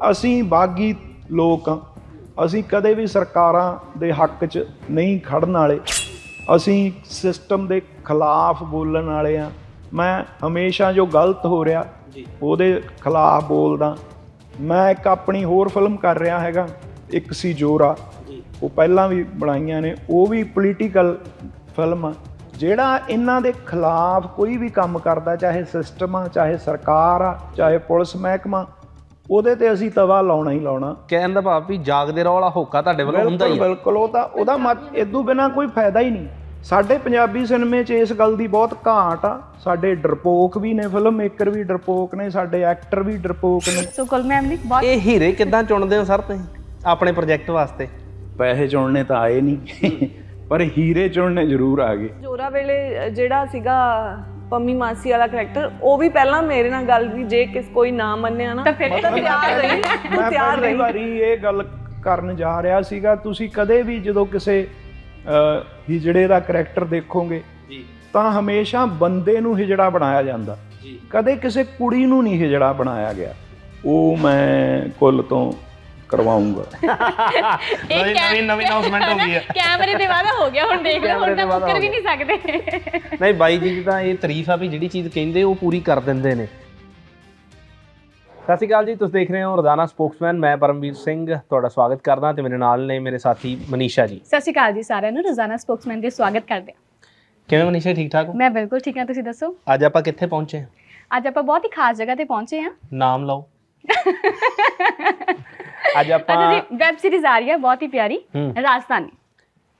ਅਸੀਂ ਬਾਗੀ ਲੋਕ ਹਾਂ। ਅਸੀਂ ਕਦੇ ਵੀ ਸਰਕਾਰਾਂ ਦੇ ਹੱਕ 'ਚ ਨਹੀਂ ਖੜਨ ਵਾਲੇ। ਅਸੀਂ ਸਿਸਟਮ ਦੇ ਖਿਲਾਫ ਬੋਲਣ ਵਾਲੇ ਆ ਮੈਂ ਹਮੇਸ਼ਾ ਜੋ ਗਲਤ ਹੋ ਰਿਹਾ ਉਹਦੇ ਖਿਲਾਫ ਬੋਲਦਾ। ਮੈਂ ਇੱਕ ਆਪਣੀ ਹੋਰ ਫਿਲਮ ਕਰ ਰਿਹਾ ਹੈਗਾ ਇੱਕ ਸੀ ਜੋਰਾ। ਉਹ ਪਹਿਲਾਂ ਵੀ ਬਣਾਈਆਂ ਨੇ ਉਹ ਵੀ ਪੋਲੀਟੀਕਲ ਫਿਲਮ ਆ। ਜਿਹੜਾ ਇਹਨਾਂ ਦੇ ਖਿਲਾਫ ਕੋਈ ਵੀ ਕੰਮ ਕਰਦਾ ਚਾਹੇ ਸਿਸਟਮ ਆ ਚਾਹੇ ਸਰਕਾਰ ਆ ਚਾਹੇ ਪੁਲਿਸ ਮਹਿਕਮਾ ਉਹਦੇ ਤੇ ਅਸੀਂ ਤਵਾ ਲਾਉਣਾ ਹੀ ਲਾਉਣਾ। ਕਹਿਣ ਦਾ ਭਾਵ ਵੀ ਜਾਗਦੇ ਰਹੋ ਵਾਲਾ ਹੋਕਾ ਤੁਹਾਡੇ ਵੱਲੋਂ ਹੁੰਦਾ ਬਿਲਕੁਲ ਹੀ ਬਿਲਕੁਲ ਉਹ ਤਾਂ ਉਹਦਾ ਮਤ ਇਦੋਂ ਬਿਨਾ ਕੋਈ ਫਾਇਦਾ ਹੀ ਨਹੀਂ। ਸਾਡੇ ਪੰਜਾਬੀ ਸਿਨੇਮੇ 'ਚ ਇਸ ਗੱਲ ਦੀ ਬਹੁਤ ਘਾਟ ਆ। ਸਾਡੇ ਡਰਪੋਕ ਵੀ ਨੇ ਫਿਲਮ ਮੇਕਰ ਵੀ ਡਰਪੋਕ ਨੇ ਸਾਡੇ ਐਕਟਰ ਵੀ ਡਰਪੋਕ ਨੇ। ਸੋ ਕੁਲ ਮੈਮ ਨੇ ਬਹੁਤ ਇਹ ਹੀਰੇ ਕਿੱਦਾਂ ਚੁਣਦੇ ਹੋ ਸਰ ਤੁਸੀਂ ਆਪਣੇ ਪ੍ਰੋਜੈਕਟ ਵਾਸਤੇ? ਪੈਸੇ ਚੁਣਨੇ ਤਾਂ ਆਏ ਨਹੀਂ। ਪਰ ਹੀਰੇ ਚੁਣਨੇ ਜ਼ਰੂਰ ਆ ਗਏ। ਜੋਰਾ ਵੇਲੇ ਜਿਹੜਾ ਸੀਗਾ ਪੰਮੀ ਮਾਸੀ ਵਾਲਾ ਕਰੈਕਟਰ ਉਹ ਵੀ ਪਹਿਲਾਂ ਮੇਰੇ ਨਾਲ ਗੱਲ ਵੀ ਜੇ ਕਿਸ ਕੋਈ ਨਾ ਮੰਨਿਆ ਨਾ ਤਾਂ ਫਿਰ ਤਿਆਰ ਰਹੀ ਮੈਂ ਤਿਆਰ ਰਹੀ। ਵਾਰੀ ਇਹ ਗੱਲ ਕਰਨ ਜਾ ਰਿਹਾ ਸੀਗਾ ਤੁਸੀਂ ਕਦੇ ਵੀ ਜਦੋਂ ਕਿਸੇ ਹਿਜੜੇ ਦਾ ਕਰੈਕਟਰ ਦੇਖੋਗੇ ਜੀ। ਤਾਂ ਹਮੇਸ਼ਾ ਬੰਦੇ ਨੂੰ ਹਿਜੜਾ ਬਣਾਇਆ ਜਾਂਦਾ। ਜੀ। ਕਦੇ ਕਿਸੇ ਕੁੜੀ ਨੂੰ ਨਹੀਂ ਹਿਜੜਾ ਬਣਾਇਆ ਗਿਆ। ਉਹ ਮੈਂ ਕੁੱਲ ਤੋਂ ਕਰਵਾਉਂਗਾ। ਨਵੀਂ ਨਵੀਂ ਨਵੀਂ ਅਨਾਉਂਸਮੈਂਟ ਹੋ ਗਈ ਹੈ। ਕੈਮਰੇ ਦੇ ਵਾਦਾ ਹੋ ਗਿਆ ਹੁਣ ਦੇਖ ਲਓ ਕੈਮਰੇ ਹੁਣ ਤਾਂ ਵਾਅਦਾ ਮੁੱਕਰ ਵੀ ਨਹੀਂ ਸਕਦੇ। ਨਹੀਂ ਬਾਈ ਜੀ ਦੀ ਤਾਂ ਇਹ ਤਾਰੀਫ ਆ ਵੀ ਜਿਹੜੀ ਚੀਜ਼ ਕਹਿੰਦੇ ਉਹ ਪੂਰੀ ਕਰ ਦਿੰਦੇ ਨੇ। ਸਤਿ ਸ਼੍ਰੀ ਅਕਾਲ ਜੀ ਤੁਸੀਂ ਦੇਖ ਰਹੇ ਹੋ ਰੋਜ਼ਾਨਾ ਸਪੋਕਸਮੈਨ ਮੈਂ ਪਰਮਵੀਰ ਸਿੰਘ ਤੁਹਾਡਾ ਸਵਾਗਤ ਕਰਦਾ ਤੇ ਮੇਰੇ ਨਾਲ ਨੇ ਮੇਰੇ ਸਾਥੀ ਮਨੀਸ਼ਾ ਜੀ। ਸਤਿ ਸ਼੍ਰੀ ਅਕਾਲ ਜੀ ਸਾਰਿਆਂ ਨੂੰ ਰੋਜ਼ਾਨਾ ਸਪੋਕਸਮੈਨ ਦੇ ਸਵਾਗਤ ਕਰਦੇ ਹਾਂ। ਕਿਵੇਂ ਮਨੀਸ਼ਾ ਠੀਕ ਠਾਕ ਹੋ? ਮੈਂ ਬਿਲਕੁਲ ਠੀਕ ਹਾਂ ਤੁਸੀਂ ਦੱਸੋ? ਅੱਜ ਆਪਾਂ ਕਿੱਥੇ ਪਹੁੰਚੇ ਹਾਂ? ਅੱਜ ਆਪਾਂ ਬਹੁਤ ਹੀ ਖਾਸ ਜਗ੍ਹਾ ਤੇ ਪਹੁੰਚੇ ਹਾਂ। ਨਾਮ ਲਓ। ਅੱਜ ਅੱਜ ਆਪਾਂ ਅਸੀਂ ਵੈਬ ਸੀਰੀਜ਼ ਆ ਰਹੀ ਹੈ ਬਹੁਤ ਹੀ ਪਿਆਰੀ ਹੂੰ। ਰਾਜਸਥਾਨੀ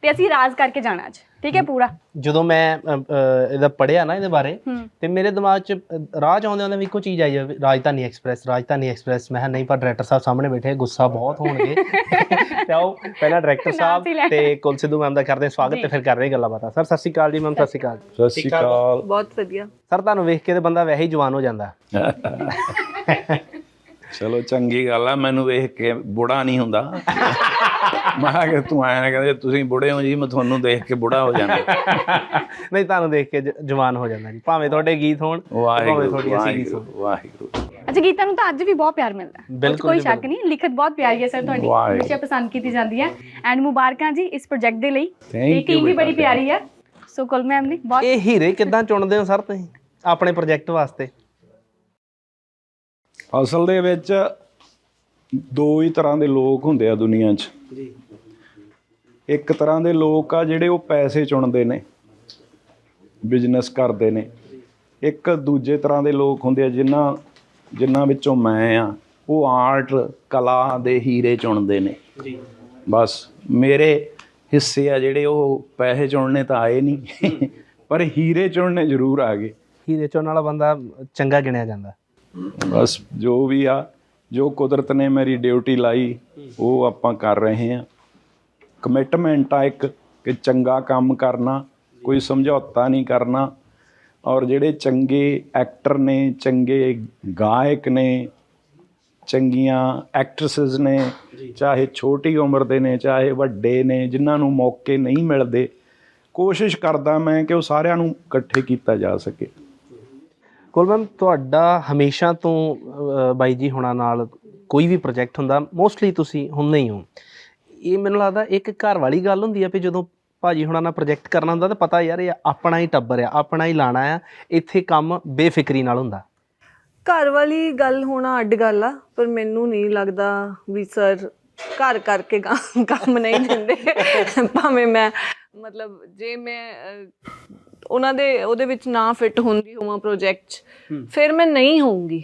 ਤੇ ਅਸੀਂ ਰਾਜ ਕਰਕੇ ਜਾਣਾ ਅੱਜ ਠੀਕ ਹੈ ਪੂਰਾ? ਜਦੋਂ ਮੈਂ ਅ, ਅ, ਇਹਦਾ ਪੜਿਆ ਨਾ ਇਹਦੇ ਬਾਰੇ ਹੂੰ। ਤੇ ਮੇਰੇ ਦਿਮਾਗ 'ਚ ਅ, ਰਾਜ ਆਉਂਦੇ ਆਉਂਦੇ ਵੀ ਇੱਕੋ ਚੀਜ਼ ਆਈ ਜਾਵੇ ਰਾਜਧਾਨੀ ਐਕਸਪ੍ਰੈਸ ਰਾਜਧਾਨੀ ਐਕਸਪ੍ਰੈਸ। ਮੈਂ ਕਿਹਾ ਨਹੀਂ ਪਰ ਡਾਇਰੈਕਟਰ ਸਾਹਿਬ ਸਾਹਮਣੇ ਬੈਠੇ ਗੁੱਸਾ ਬਹੁਤ ਹੋਣਗੇ। ਤੇ ਆਓ ਪਹਿਲਾਂ ਡਾਇਰੈਕਟਰ ਸੀ। ਸਾਹਿਬ ਤੇ ਕੁਲ ਸਿੱਧੂ ਮੈਮ ਦਾ ਕਰਦੇ ਹਾਂ ਸਵਾਗਤ ਜੀ। ਤੇ ਫਿਰ ਕਰ ਰਹੇ ਹਾਂ ਗੱਲਾਂ ਬਾਤਾਂ। ਸਰ ਸਤਿ ਸ਼੍ਰੀ ਅਕਾਲ ਜੀ ਮੈਮ ਸਤਿ ਸ਼੍ਰੀ ਅਕਾਲ। ਸਤਿ ਸ਼੍ਰੀ ਅਕਾਲ। ਬਹੁਤ ਵਧੀਆ। ਸਰ ਤੁਹਾਨੂੰ ਵੇਖ ਕੇ ਤੇ ਬੰਦਾ ਵੈਸੇ ਹੀ ਜਵਾਨ ਹੋ ਜਾਂਦਾ। ਚਲੋ ਚੰਗੀ ਗੱਲ ਆ ਮੈਨੂੰ ਵੇਖ ਕੇ ਬੁੜਾ ਨਹੀਂ ਹੁੰਦਾ। ਮੈਂ ਕਿਹਾ ਕਿ ਤੂੰ ਆਇਆ ਕਹਿੰਦੇ ਤੁਸੀਂ ਬੁੜੇ ਹੋ ਜੀ ਮੈਂ ਤੁਹਾਨੂੰ ਦੇਖ ਕੇ ਬੁੜਾ ਹੋ ਜਾਂਦਾ। ਨਹੀਂ ਤੁਹਾਨੂੰ ਦੇਖ ਕੇ ਜ- ਜਵਾਨ ਹੋ ਜਾਂਦਾ ਜੀ। ਭਾਵੇਂ ਤੁਹਾਡੇ ਗੀਤ ਹੋਣ ਤੇ ਭਾਵੇਂ ਵਾਹਿਗੁਰੂ ਤੁਹਾਡੀ ਅਸੀਂ ਗੀਤ ਵਾਹਿਗੁਰੂ ਵਾਹਿਗੁਰੂ। ਅੱਛਾ ਗੀਤਾ ਨੂੰ ਤਾਂ ਅੱਜ ਵੀ ਬਹੁਤ ਪਿਆਰ ਮਿਲਦਾ। ਹੈ ਉਹ 'ਚ ਬਿਲਕੁਲ ਕੋਈ ਜੀ, ਸ਼ੱਕ ਨਹੀਂ ਲਿਖਤ ਬਹੁਤ ਪਿਆਰੀ ਹੈ ਸਰ ਤੁਹਾਡੀ। ਵਾਹਿਗੁਰੂ। ਹਮੇਸ਼ਾ ਪਸੰਦ ਕੀਤੀ ਜਾਂਦੀ ਹੈ। ਐਂਡ ਮੁਬਾਰਕਾਂ ਜੀ ਇਸ ਪ੍ਰੋਜੈਕਟ ਦੇ ਲਈ। Thank ਤੇ you ਟੀਮ ਵੀ ਬੇਟਾ, ਬੜੀ ਪਿਆਰੀ ਹੈ। ਸੋ ਕੁਲ ਮੈਮ ਨੇ ਬਹੁਤ ਇਹ ਹੀਰੇ ਕਿੱਦਾਂ ਚੁਣਦੇ ਹੋ ਸਰ ਤੁਸੀਂ ਆਪਣੇ ਪ੍ਰੋਜੈਕਟ ਵਾਸਤੇ? ਅਸਲ ਦੇ ਵਿੱਚ ਦੋ ਹੀ ਤਰ੍ਹਾਂ ਦੇ ਲੋਕ ਹੁੰਦੇ ਆ ਦੁਨੀਆ 'ਚ। ਜੀ। ਇੱਕ ਤਰ੍ਹਾਂ ਦੇ ਲੋਕ ਆ ਜਿਹੜੇ ਉਹ ਪੈਸੇ ਚੁਣਦੇ ਨੇ ਬਿਜ਼ਨਸ ਕਰਦੇ ਨੇ। ਇੱਕ ਦੂਜੇ ਤਰ੍ਹਾਂ ਦੇ ਲੋਕ ਹੁੰਦੇ ਆ ਜਿਨ੍ਹਾਂ ਜਿਨ੍ਹਾਂ ਵਿੱਚੋਂ ਮੈਂ ਆ ਉਹ ਆਰਟ ਕਲਾ ਦੇ ਹੀਰੇ ਚੁਣਦੇ ਨੇ। ਜੀ। ਬਸ ਮੇਰੇ ਹਿੱਸੇ ਆ ਜਿਹੜੇ ਉਹ ਪੈਸੇ ਚੁਣਨੇ ਤਾਂ ਆਏ ਨਹੀਂ ਪਰ ਹੀਰੇ ਚੁਣਨੇ ਜ਼ਰੂਰ ਆ ਗਏ। ਹੀਰੇ ਚੁਣਨ ਵਾਲਾ ਬੰਦਾ ਚੰਗਾ ਗਿਣਿਆ ਜਾਂਦਾ। ਬਸ ਜੋ ਵੀ ਆ ਜੋ ਕੁਦਰਤ ਨੇ ਮੇਰੀ ਡਿਊਟੀ ਲਾਈ ਉਹ ਆਪਾਂ ਕਰ ਰਹੇ ਹਾਂ। ਕਮਿਟਮੈਂਟ ਆ ਇੱਕ ਕਿ ਚੰਗਾ ਕੰਮ ਕਰਨਾ ਕੋਈ ਸਮਝੌਤਾ ਨਹੀਂ ਕਰਨਾ। ਔਰ ਜਿਹੜੇ ਚੰਗੇ ਐਕਟਰ ਨੇ ਚੰਗੇ ਗਾਇਕ ਨੇ ਚੰਗੀਆਂ ਐਕਟਰੈਸਸ ਨੇ ਚਾਹੇ ਛੋਟੀ ਉਮਰ ਦੇ ਨੇ ਚਾਹੇ ਵੱਡੇ ਨੇ ਜਿਨ੍ਹਾਂ ਨੂੰ ਮੌਕੇ ਨਹੀਂ ਮਿਲਦੇ ਕੋਸ਼ਿਸ਼ ਕਰਦਾ ਮੈਂ ਕਿ ਉਹ ਸਾਰਿਆਂ ਨੂੰ ਇਕੱਠੇ ਕੀਤਾ ਜਾ ਸਕੇ। ਕੋਲ ਮੈਮ, ਤੁਹਾਡਾ ਹਮੇਸ਼ਾ ਤੋਂ ਬਾਈ ਜੀ ਹੁਣਾਂ ਨਾਲ ਕੋਈ ਵੀ ਪ੍ਰੋਜੈਕਟ ਹੁੰਦਾ ਮੋਸਟਲੀ ਤੁਸੀਂ ਹੁੰਦੇ ਹੀ ਹੋ। ਇਹ ਮੈਨੂੰ ਲੱਗਦਾ ਇੱਕ ਘਰ ਵਾਲੀ ਗੱਲ ਹੁੰਦੀ ਆ ਵੀ ਜਦੋਂ ਭਾਜੀ ਹੁਣਾਂ ਨਾਲ ਪ੍ਰੋਜੈਕਟ ਕਰਨਾ ਹੁੰਦਾ ਤਾਂ ਪਤਾ ਯਾਰ ਇਹ ਆਪਣਾ ਹੀ ਟੱਬਰ ਆ, ਆਪਣਾ ਹੀ ਲਾਣਾ ਆ, ਇੱਥੇ ਕੰਮ ਬੇਫਿਕਰੀ ਨਾਲ ਹੁੰਦਾ। ਘਰ ਵਾਲੀ ਗੱਲ ਹੋਣਾ ਅੱਡ ਗੱਲ ਆ, ਪਰ ਮੈਨੂੰ ਨਹੀਂ ਲੱਗਦਾ ਵੀ ਸਰ ਘਰ ਕਰਕੇ ਕੰਮ ਨਹੀਂ ਦਿੰਦੇ। ਭਾਵੇਂ ਮੈਂ, ਮਤਲਬ ਜੇ ਮੈਂ ਉਹਨਾਂ ਦੇ ਉਹਦੇ ਵਿੱਚ ਨਾ ਫਿੱਟ ਹੁੰਦੀ ਹੋਵਾਂ ਪ੍ਰੋਜੈਕਟ 'ਚ ਫਿਰ ਮੈਂ ਨਹੀਂ ਹੋਊਂਗੀ।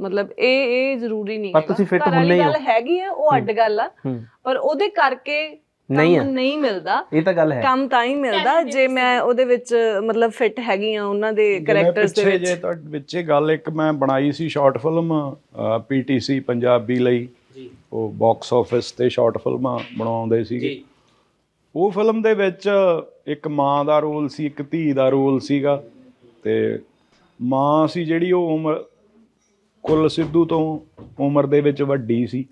ਮਤਲਬ ਇਹ ਇਹ ਜ਼ਰੂਰੀ ਨਹੀਂ ਪਰ। ਤੁਸੀਂ fit ਹੁੰਦੇ ਹੀ ਹੋ। ਗੱਲ ਹੈਗੀ ਆ ਉਹ ਅੱਡ ਗੱਲ ਆ। ਹੂੰ। ਪਰ ਉਹਦੇ ਕਰਕੇ ਨਹੀਂ ਆ। ਕੰਮ ਨਹੀਂ ਮਿਲਦਾ। ਇਹ ਤਾਂ ਗੱਲ ਹੈ। ਕੰਮ ਤਾਂ ਹੀ ਮਿਲਦਾ। ਜੇ ਮੈਂ ਉਹਦੇ ਵਿੱਚ ਮਤਲਬ ਫਿੱਟ ਹੈਗੀ ਆ ਉਹਨਾਂ ਦੇ ਕੈਰੈਕਟਰਸ ਦੇ ਪਿੱਛੇ ਵਿੱਚ। ਜੇ ਤੁਹਾਡੇ ਵਿੱਚੇ ਗੱਲ ਇੱਕ ਮੈਂ ਬਣਾਈ ਸੀ ਸ਼ਾਰਟ ਫਿਲਮ ਪੀਟੀਸੀ ਪੰਜਾਬੀ ਲਈ। ਜੀ। ਉਹ ਬਾਕਸ ਆਫਿਸ ਤੇ ਸ਼ਾਰਟ ਫਿਲਮਾਂ ਬਣਾਉਂਦੇ ਸੀਗੇ। ਜੀ। ਉਹ ਫਿਲਮ ਦੇ ਵਿੱਚ ਇੱਕ ਮਾਂ ਦਾ ਰੋਲ ਸੀ ਇੱਕ ਧੀ ਦਾ ਰੋਲ ਸੀਗਾ ਤੇ ਮਾਂ ਸੀ ਜਿਹੜੀ ਉਹ ਉਮਰ ਕੁੱਲ ਸਿੱਧੂ ਤੋਂ ਉਮਰ ਦੇ ਵਿੱਚ ਵੱਡੀ ਸੀ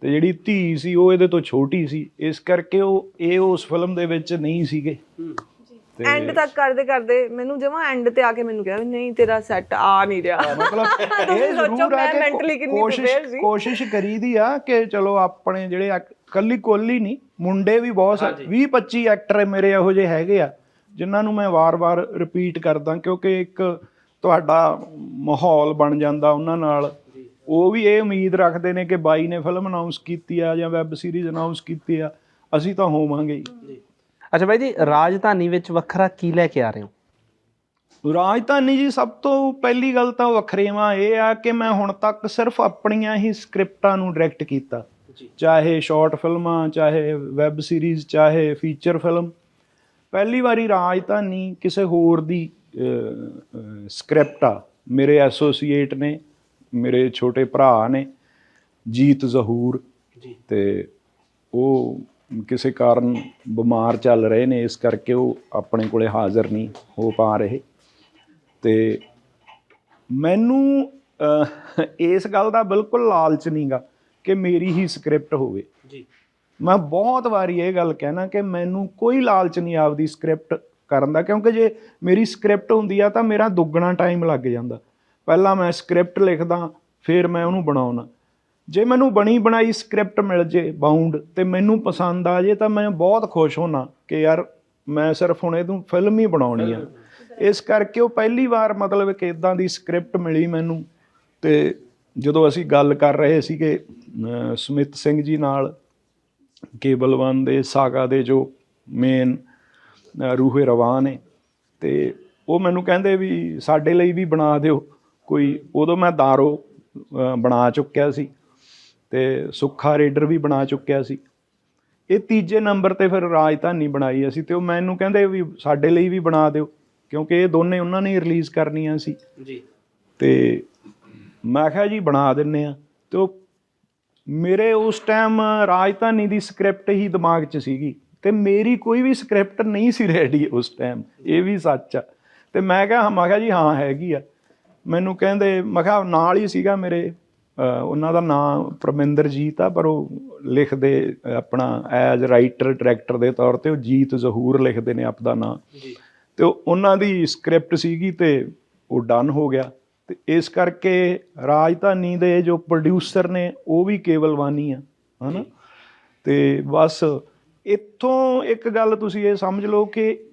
ਤੇ ਜਿਹੜੀ ਧੀ ਸੀ ਉਹ ਇਹਦੇ ਤੋਂ ਛੋਟੀ ਸੀ ਇਸ ਕਰਕੇ ਉਹ ਇਹ ਉਸ ਫਿਲਮ ਦੇ ਵਿੱਚ ਨਹੀਂ ਸੀਗੇ। ਐਂਡ ਤੱਕ ਕਰਦੇ ਕਰਦੇ ਮੈਨੂੰ ਜਮਾ ਐਂਡ ਤੇ ਆ ਕੇ ਮੈਨੂੰ ਕਿਹਾ ਵੀ ਨਹੀਂ ਤੇਰਾ ਸੈੱਟ ਆ ਨਹੀਂ ਰਿਹਾ। ਮਤਲਬ ਇਹ ਸੋਚੋ ਜ਼ਰੂਰ ਹੈ ਮੈਂ ਕਿ mentally ਕਿੰਨੀ ਕੋਸ਼ਿਸ਼। ਕੋਸ਼ਿਸ਼ ਕਰੀਦੀ ਆ ਕਿ ਚਲੋ ਆਪਣੇ ਜਿਹੜੇ ਕੱਲੀ ਕੋਲੀ ਨਹੀਂ ਮੁੰਡੇ ਵੀ ਬਹੁਤ 20 25 ਐਕਟਰ ਮੇਰੇ ਇਹੋ ਜਿਹੇ ਹੈਗੇ ਆ ਜਿਨ੍ਹਾਂ ਨੂੰ ਮੈਂ ਵਾਰ-ਵਾਰ ਰਿਪੀਟ ਕਰਦਾ ਕਿਉਂਕਿ ਇੱਕ ਤੁਹਾਡਾ ਮਾਹੌਲ ਬਣ ਜਾਂਦਾ ਉਹਨਾਂ ਨਾਲ। ਉਹ ਵੀ ਇਹ ਉਮੀਦ ਰੱਖਦੇ ਨੇ ਕਿ ਬਾਈ ਨੇ ਫਿਲਮ ਅਨਾਉਂਸ ਕੀਤੀ ਆ ਜਾਂ ਵੈਬ ਸੀਰੀਜ਼ ਅਨਾਉਂਸ ਕੀਤੀ ਆ ਅਸੀਂ ਤਾਂ ਹੋਵਾਂਗੇ ਹੀ। ਅੱਛਾ ਬਾਈ ਜੀ ਰਾਜਧਾਨੀ ਵਿੱਚ ਵੱਖਰਾ ਕੀ ਲੈ ਕੇ ਆ ਰਹੇ ਹੋ? ਰਾਜਧਾਨੀ ਜੀ ਸਭ ਤੋਂ ਪਹਿਲੀ ਗੱਲ ਤਾਂ ਵੱਖਰੇਵਾ ਇਹ ਆ ਕਿ ਮੈਂ ਹੁਣ ਤੱਕ ਸਿਰਫ ਆਪਣੀਆਂ ਹੀ ਸਕ੍ਰਿਪਟਾਂ ਨੂੰ ਡਾਇਰੈਕਟ ਕੀਤਾ। ਚਾਹੇ ਸ਼ਾਰਟ ਫਿਲਮਾਂ ਚਾਹੇ ਵੈਬ ਸੀਰੀਜ਼ ਚਾਹੇ ਫੀਚਰ ਫਿਲਮ ਪਹਿਲੀ ਵਾਰੀ ਰਾਜਧਾਨੀ ਕਿਸੇ ਹੋਰ ਦੀ ਸਕ੍ਰਿਪਟ ਆ। ਮੇਰੇ ਐਸੋਸੀਏਟ ਨੇ ਮੇਰੇ ਛੋਟੇ ਭਰਾ ਨੇ ਜੀਤ ਜ਼ਹੂਰ ਜੀ। ਤੇ ਉਹ ਕਿਸੇ ਕਾਰਨ ਬਿਮਾਰ ਚੱਲ ਰਹੇ ਨੇ ਇਸ ਕਰਕੇ ਉਹ ਆਪਣੇ ਕੋਲੇ ਹਾਜ਼ਰ ਨਹੀਂ ਹੋ ਪਾ ਰਹੇ। ਤੇ ਮੈਨੂੰ ਇਸ ਗੱਲ ਦਾ ਬਿਲਕੁਲ ਲਾਲਚ ਨਹੀਂਗਾ ਕਿ ਮੇਰੀ ਹੀ ਸਕ੍ਰਿਪਟ ਹੋਵੇ। ਜੀ। ਮੈਂ ਬਹੁਤ ਵਾਰੀ ਇਹ ਗੱਲ ਕਹਿਣਾ ਕਿ ਮੈਨੂੰ ਕੋਈ ਲਾਲਚ ਨਹੀਂ ਆਪਦੀ ਸਕ੍ਰਿਪਟ ਕਰਨ ਦਾ ਕਿਉਂਕਿ ਜੇ ਮੇਰੀ ਸਕ੍ਰਿਪਟ ਹੁੰਦੀ ਆ ਤਾਂ ਮੇਰਾ ਦੁੱਗਣਾ ਟਾਈਮ ਲੱਗ ਜਾਂਦਾ। ਪਹਿਲਾਂ ਮੈਂ ਸਕ੍ਰਿਪਟ ਲਿਖਦਾ ਫਿਰ ਮੈਂ ਉਹਨੂੰ ਬਣਾਉਣਾ। ਜੇ ਮੈਨੂੰ ਬਣੀ ਬਣਾਈ ਸਕ੍ਰਿਪਟ ਮਿਲ ਜੇ ਬਾਉਂਡ ਤੇ ਮੈਨੂੰ ਪਸੰਦ ਆ ਜੇ ਤਾਂ ਮੈਂ ਬਹੁਤ ਖੁਸ਼ ਹੋਣਾ ਕਿ ਯਾਰ ਮੈਂ ਸਿਰਫ ਹੁਣ ਇਹਨੂੰ ਫਿਲਮ ਹੀ ਬਣਾਉਣੀ ਆ। ਇਸ ਕਰਕੇ ਉਹ ਪਹਿਲੀ ਵਾਰ ਮਤਲਬ ਕਿ ਇਦਾਂ ਦੀ ਸਕ੍ਰਿਪਟ ਮਿਲੀ ਮੈਨੂੰ ਤੇ ਜਦੋਂ ਅਸੀਂ ਗੱਲ ਕਰ ਰਹੇ ਸੀਗੇ ਅਹ, ਸੁਮਿਤ ਸਿੰਘ ਜੀ ਨਾਲ ਕੇਬਲਵਨ ਦੇ, ਸਾਗਾ ਦੇ ਜੋ ਮੇਨ ਰੂਹੇ ਰਵਾਨ ਨੇ, ਤੇ ਉਹ ਮੈਨੂੰ ਕਹਿੰਦੇ ਵੀ ਸਾਡੇ ਲਈ ਵੀ ਬਣਾ ਦਿਓ, ਕੋਈ ਉਦੋਂ ਮੈਂ ਦਾਰੋ ਬਣਾ ਚੁੱਕਿਆ ਸੀ। ਤੇ ਸੁੱਖਾ ਰੇਡਰ ਵੀ ਬਣਾ ਚੁੱਕਿਆ ਸੀ। ਇਹ ਤੀਜੇ ਨੰਬਰ ਤੇ ਫਿਰ ਰਾਜਧਾਨੀ ਬਣਾਈ ਅਸੀਂ ਤੇ ਉਹ ਮੈਨੂੰ ਕਹਿੰਦੇ ਵੀ ਸਾਡੇ ਲਈ ਵੀ ਬਣਾ ਦਿਓ ਕਿਉਂਕਿ ਇਹ ਦੋਨੇ ਉਹਨਾਂ ਨੇ ਰਿਲੀਜ਼ ਕਰਨੀਆਂ ਸੀ। ਜੀ। ਤੇ ਮੈਂ ਕਿਹਾ ਜੀ ਬਣਾ ਦਿੰਨੇ ਆ। ਤੇ ਉਹ ਮੇਰੇ ਉਸ ਟਾਈਮ ਰਾਜਧਾਨੀ ਦੀ ਸਕ੍ਰਿਪਟ ਹੀ ਦਿਮਾਗ 'ਚ ਸੀਗੀ ਤੇ ਮੇਰੀ ਕੋਈ ਵੀ ਸਕ੍ਰਿਪਟ ਨਹੀਂ ਸੀ ਰੈਡੀ ਉਸ ਟਾਈਮ ਇਹ ਵੀ ਸੱਚ ਆ। ਤੇ ਮੈਂ ਕਿਹਾ ਮੈਂ ਕਿਹਾ ਜੀ ਹਾਂ ਹੈਗੀ ਆ। ਮੈਨੂੰ ਕਹਿੰਦੇ ਮੈਂ ਕਿਹਾ ਨਾਲ ਹੀ ਸੀਗਾ ਮੇਰੇ ਉਹਨਾਂ ਦਾ ਨਾਮ ਪਰਮਿੰਦਰਜੀਤ ਆ ਪਰ ਉਹ ਲਿਖਦੇ ਆਪਣਾ ਐਜ਼ ਰਾਈਟਰ ਡਾਇਰੈਕਟਰ ਦੇ ਤੌਰ ਤੇ ਉਹ ਜੀਤ ਜ਼ਹੂਰ ਲਿਖਦੇ ਨੇ ਆਪਦਾ ਨਾਮ ਜੀ। ਤੇ ਉਹ- ਉਹਨਾਂ ਦੀ ਸਕ੍ਰਿਪਟ ਸੀਗੀ ਤੇ ਉਹ ਡਨ ਹੋ ਗਿਆ। ਤੇ ਇਸ ਕਰਕੇ ਰਾਜਧਾਨੀ ਦੇ ਜੋ ਪ੍ਰੋਡਿਊਸਰ ਨੇ ਉਹ ਵੀ ਕੇਵਲ ਵਾਨੀ ਆ ਹਨਾ? ਤੇ ਬਸ ਇੱਥੋਂ ਇੱਕ ਗੱਲ ਤੁਸੀਂ ਇਹ ਸਮਝ ਲਓ ਕਿ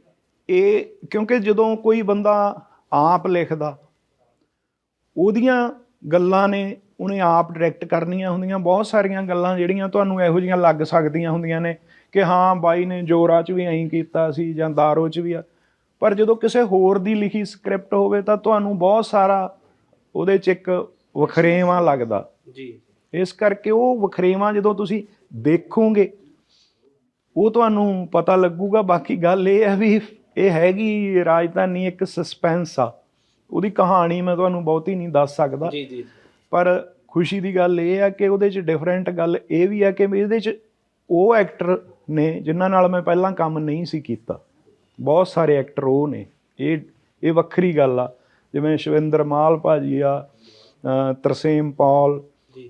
ਇਹ ਕਿਉਂਕਿ ਜਦੋਂ ਕੋਈ ਬੰਦਾ ਆਪ ਲਿਖਦਾ ਉਹਦੀਆਂ ਗੱਲਾਂ ਨੇ ਉਹਨੇ ਆਪ ਡਾਇਰੈਕਟ ਕਰਨੀਆਂ ਹੁੰਦੀਆਂ। ਬਹੁਤ ਸਾਰੀਆਂ ਗੱਲਾਂ ਜਿਹੜੀਆਂ ਤੁਹਾਨੂੰ ਇਹੋ ਜਿਹੀਆਂ ਲੱਗ ਸਕਦੀਆਂ ਹੁੰਦੀਆਂ ਨੇ ਕਿ ਹਾਂ ਬਾਈ ਨੇ ਜੋਰਾ 'ਚ ਵੀ ਐਂ ਕੀਤਾ ਸੀ ਜਾਂ ਦਾਰੋ 'ਚ ਵੀ ਆ। ਪਰ ਜਦੋਂ ਕਿਸੇ ਹੋਰ ਦੀ ਲਿਖੀ ਸਕ੍ਰਿਪਟ ਹੋਵੇ ਤਾਂ ਤੁਹਾਨੂੰ ਬਹੁਤ ਸਾਰਾ ਉਹਦੇ 'ਚ ਇੱਕ ਵਖਰੇਵਾਂ ਲੱਗਦਾ। ਜੀ। ਇਸ ਕਰਕੇ ਉਹ ਵਖਰੇਵਾਂ ਜਦੋਂ ਤੁਸੀਂ ਦੇਖੋਗੇ ਉਹ ਤੁਹਾਨੂੰ ਪਤਾ ਲੱਗੂਗਾ। ਬਾਕੀ ਗੱਲ ਇਹ ਹੈ ਵੀ ਇਹ ਹੈਗੀ ਰਾਜਧਾਨੀ ਇੱਕ ਸਸਪੈਂਸ ਆ। ਉਹਦੀ ਕਹਾਣੀ ਮੈਂ ਤੁਹਾਨੂੰ ਬਹੁਤੀ ਨਹੀਂ ਦੱਸ ਸਕਦਾ। ਜੀ ਜੀ। ਪਰ ਖੁਸ਼ੀ ਦੀ ਗੱਲ ਇਹ ਆ ਕਿ ਉਹਦੇ 'ਚ ਡਿਫਰੈਂਟ ਗੱਲ ਇਹ ਵੀ ਆ ਕਿ ਇਹਦੇ 'ਚ ਉਹ ਐਕਟਰ ਨੇ ਜਿਨ੍ਹਾਂ ਨਾਲ ਮੈਂ ਪਹਿਲਾਂ ਕੰਮ ਨਹੀਂ ਸੀ ਕੀਤਾ। ਬਹੁਤ ਸਾਰੇ ਐਕਟਰ ਉਹ ਨੇ। ਇਹ ਇਹ ਵੱਖਰੀ ਗੱਲ ਆ। ਜਿਵੇਂ ਸ਼ਵਿੰਦਰ ਮਾਲ ਭਾਜੀ ਆ ਤਰਸੇਮ ਪੌਲ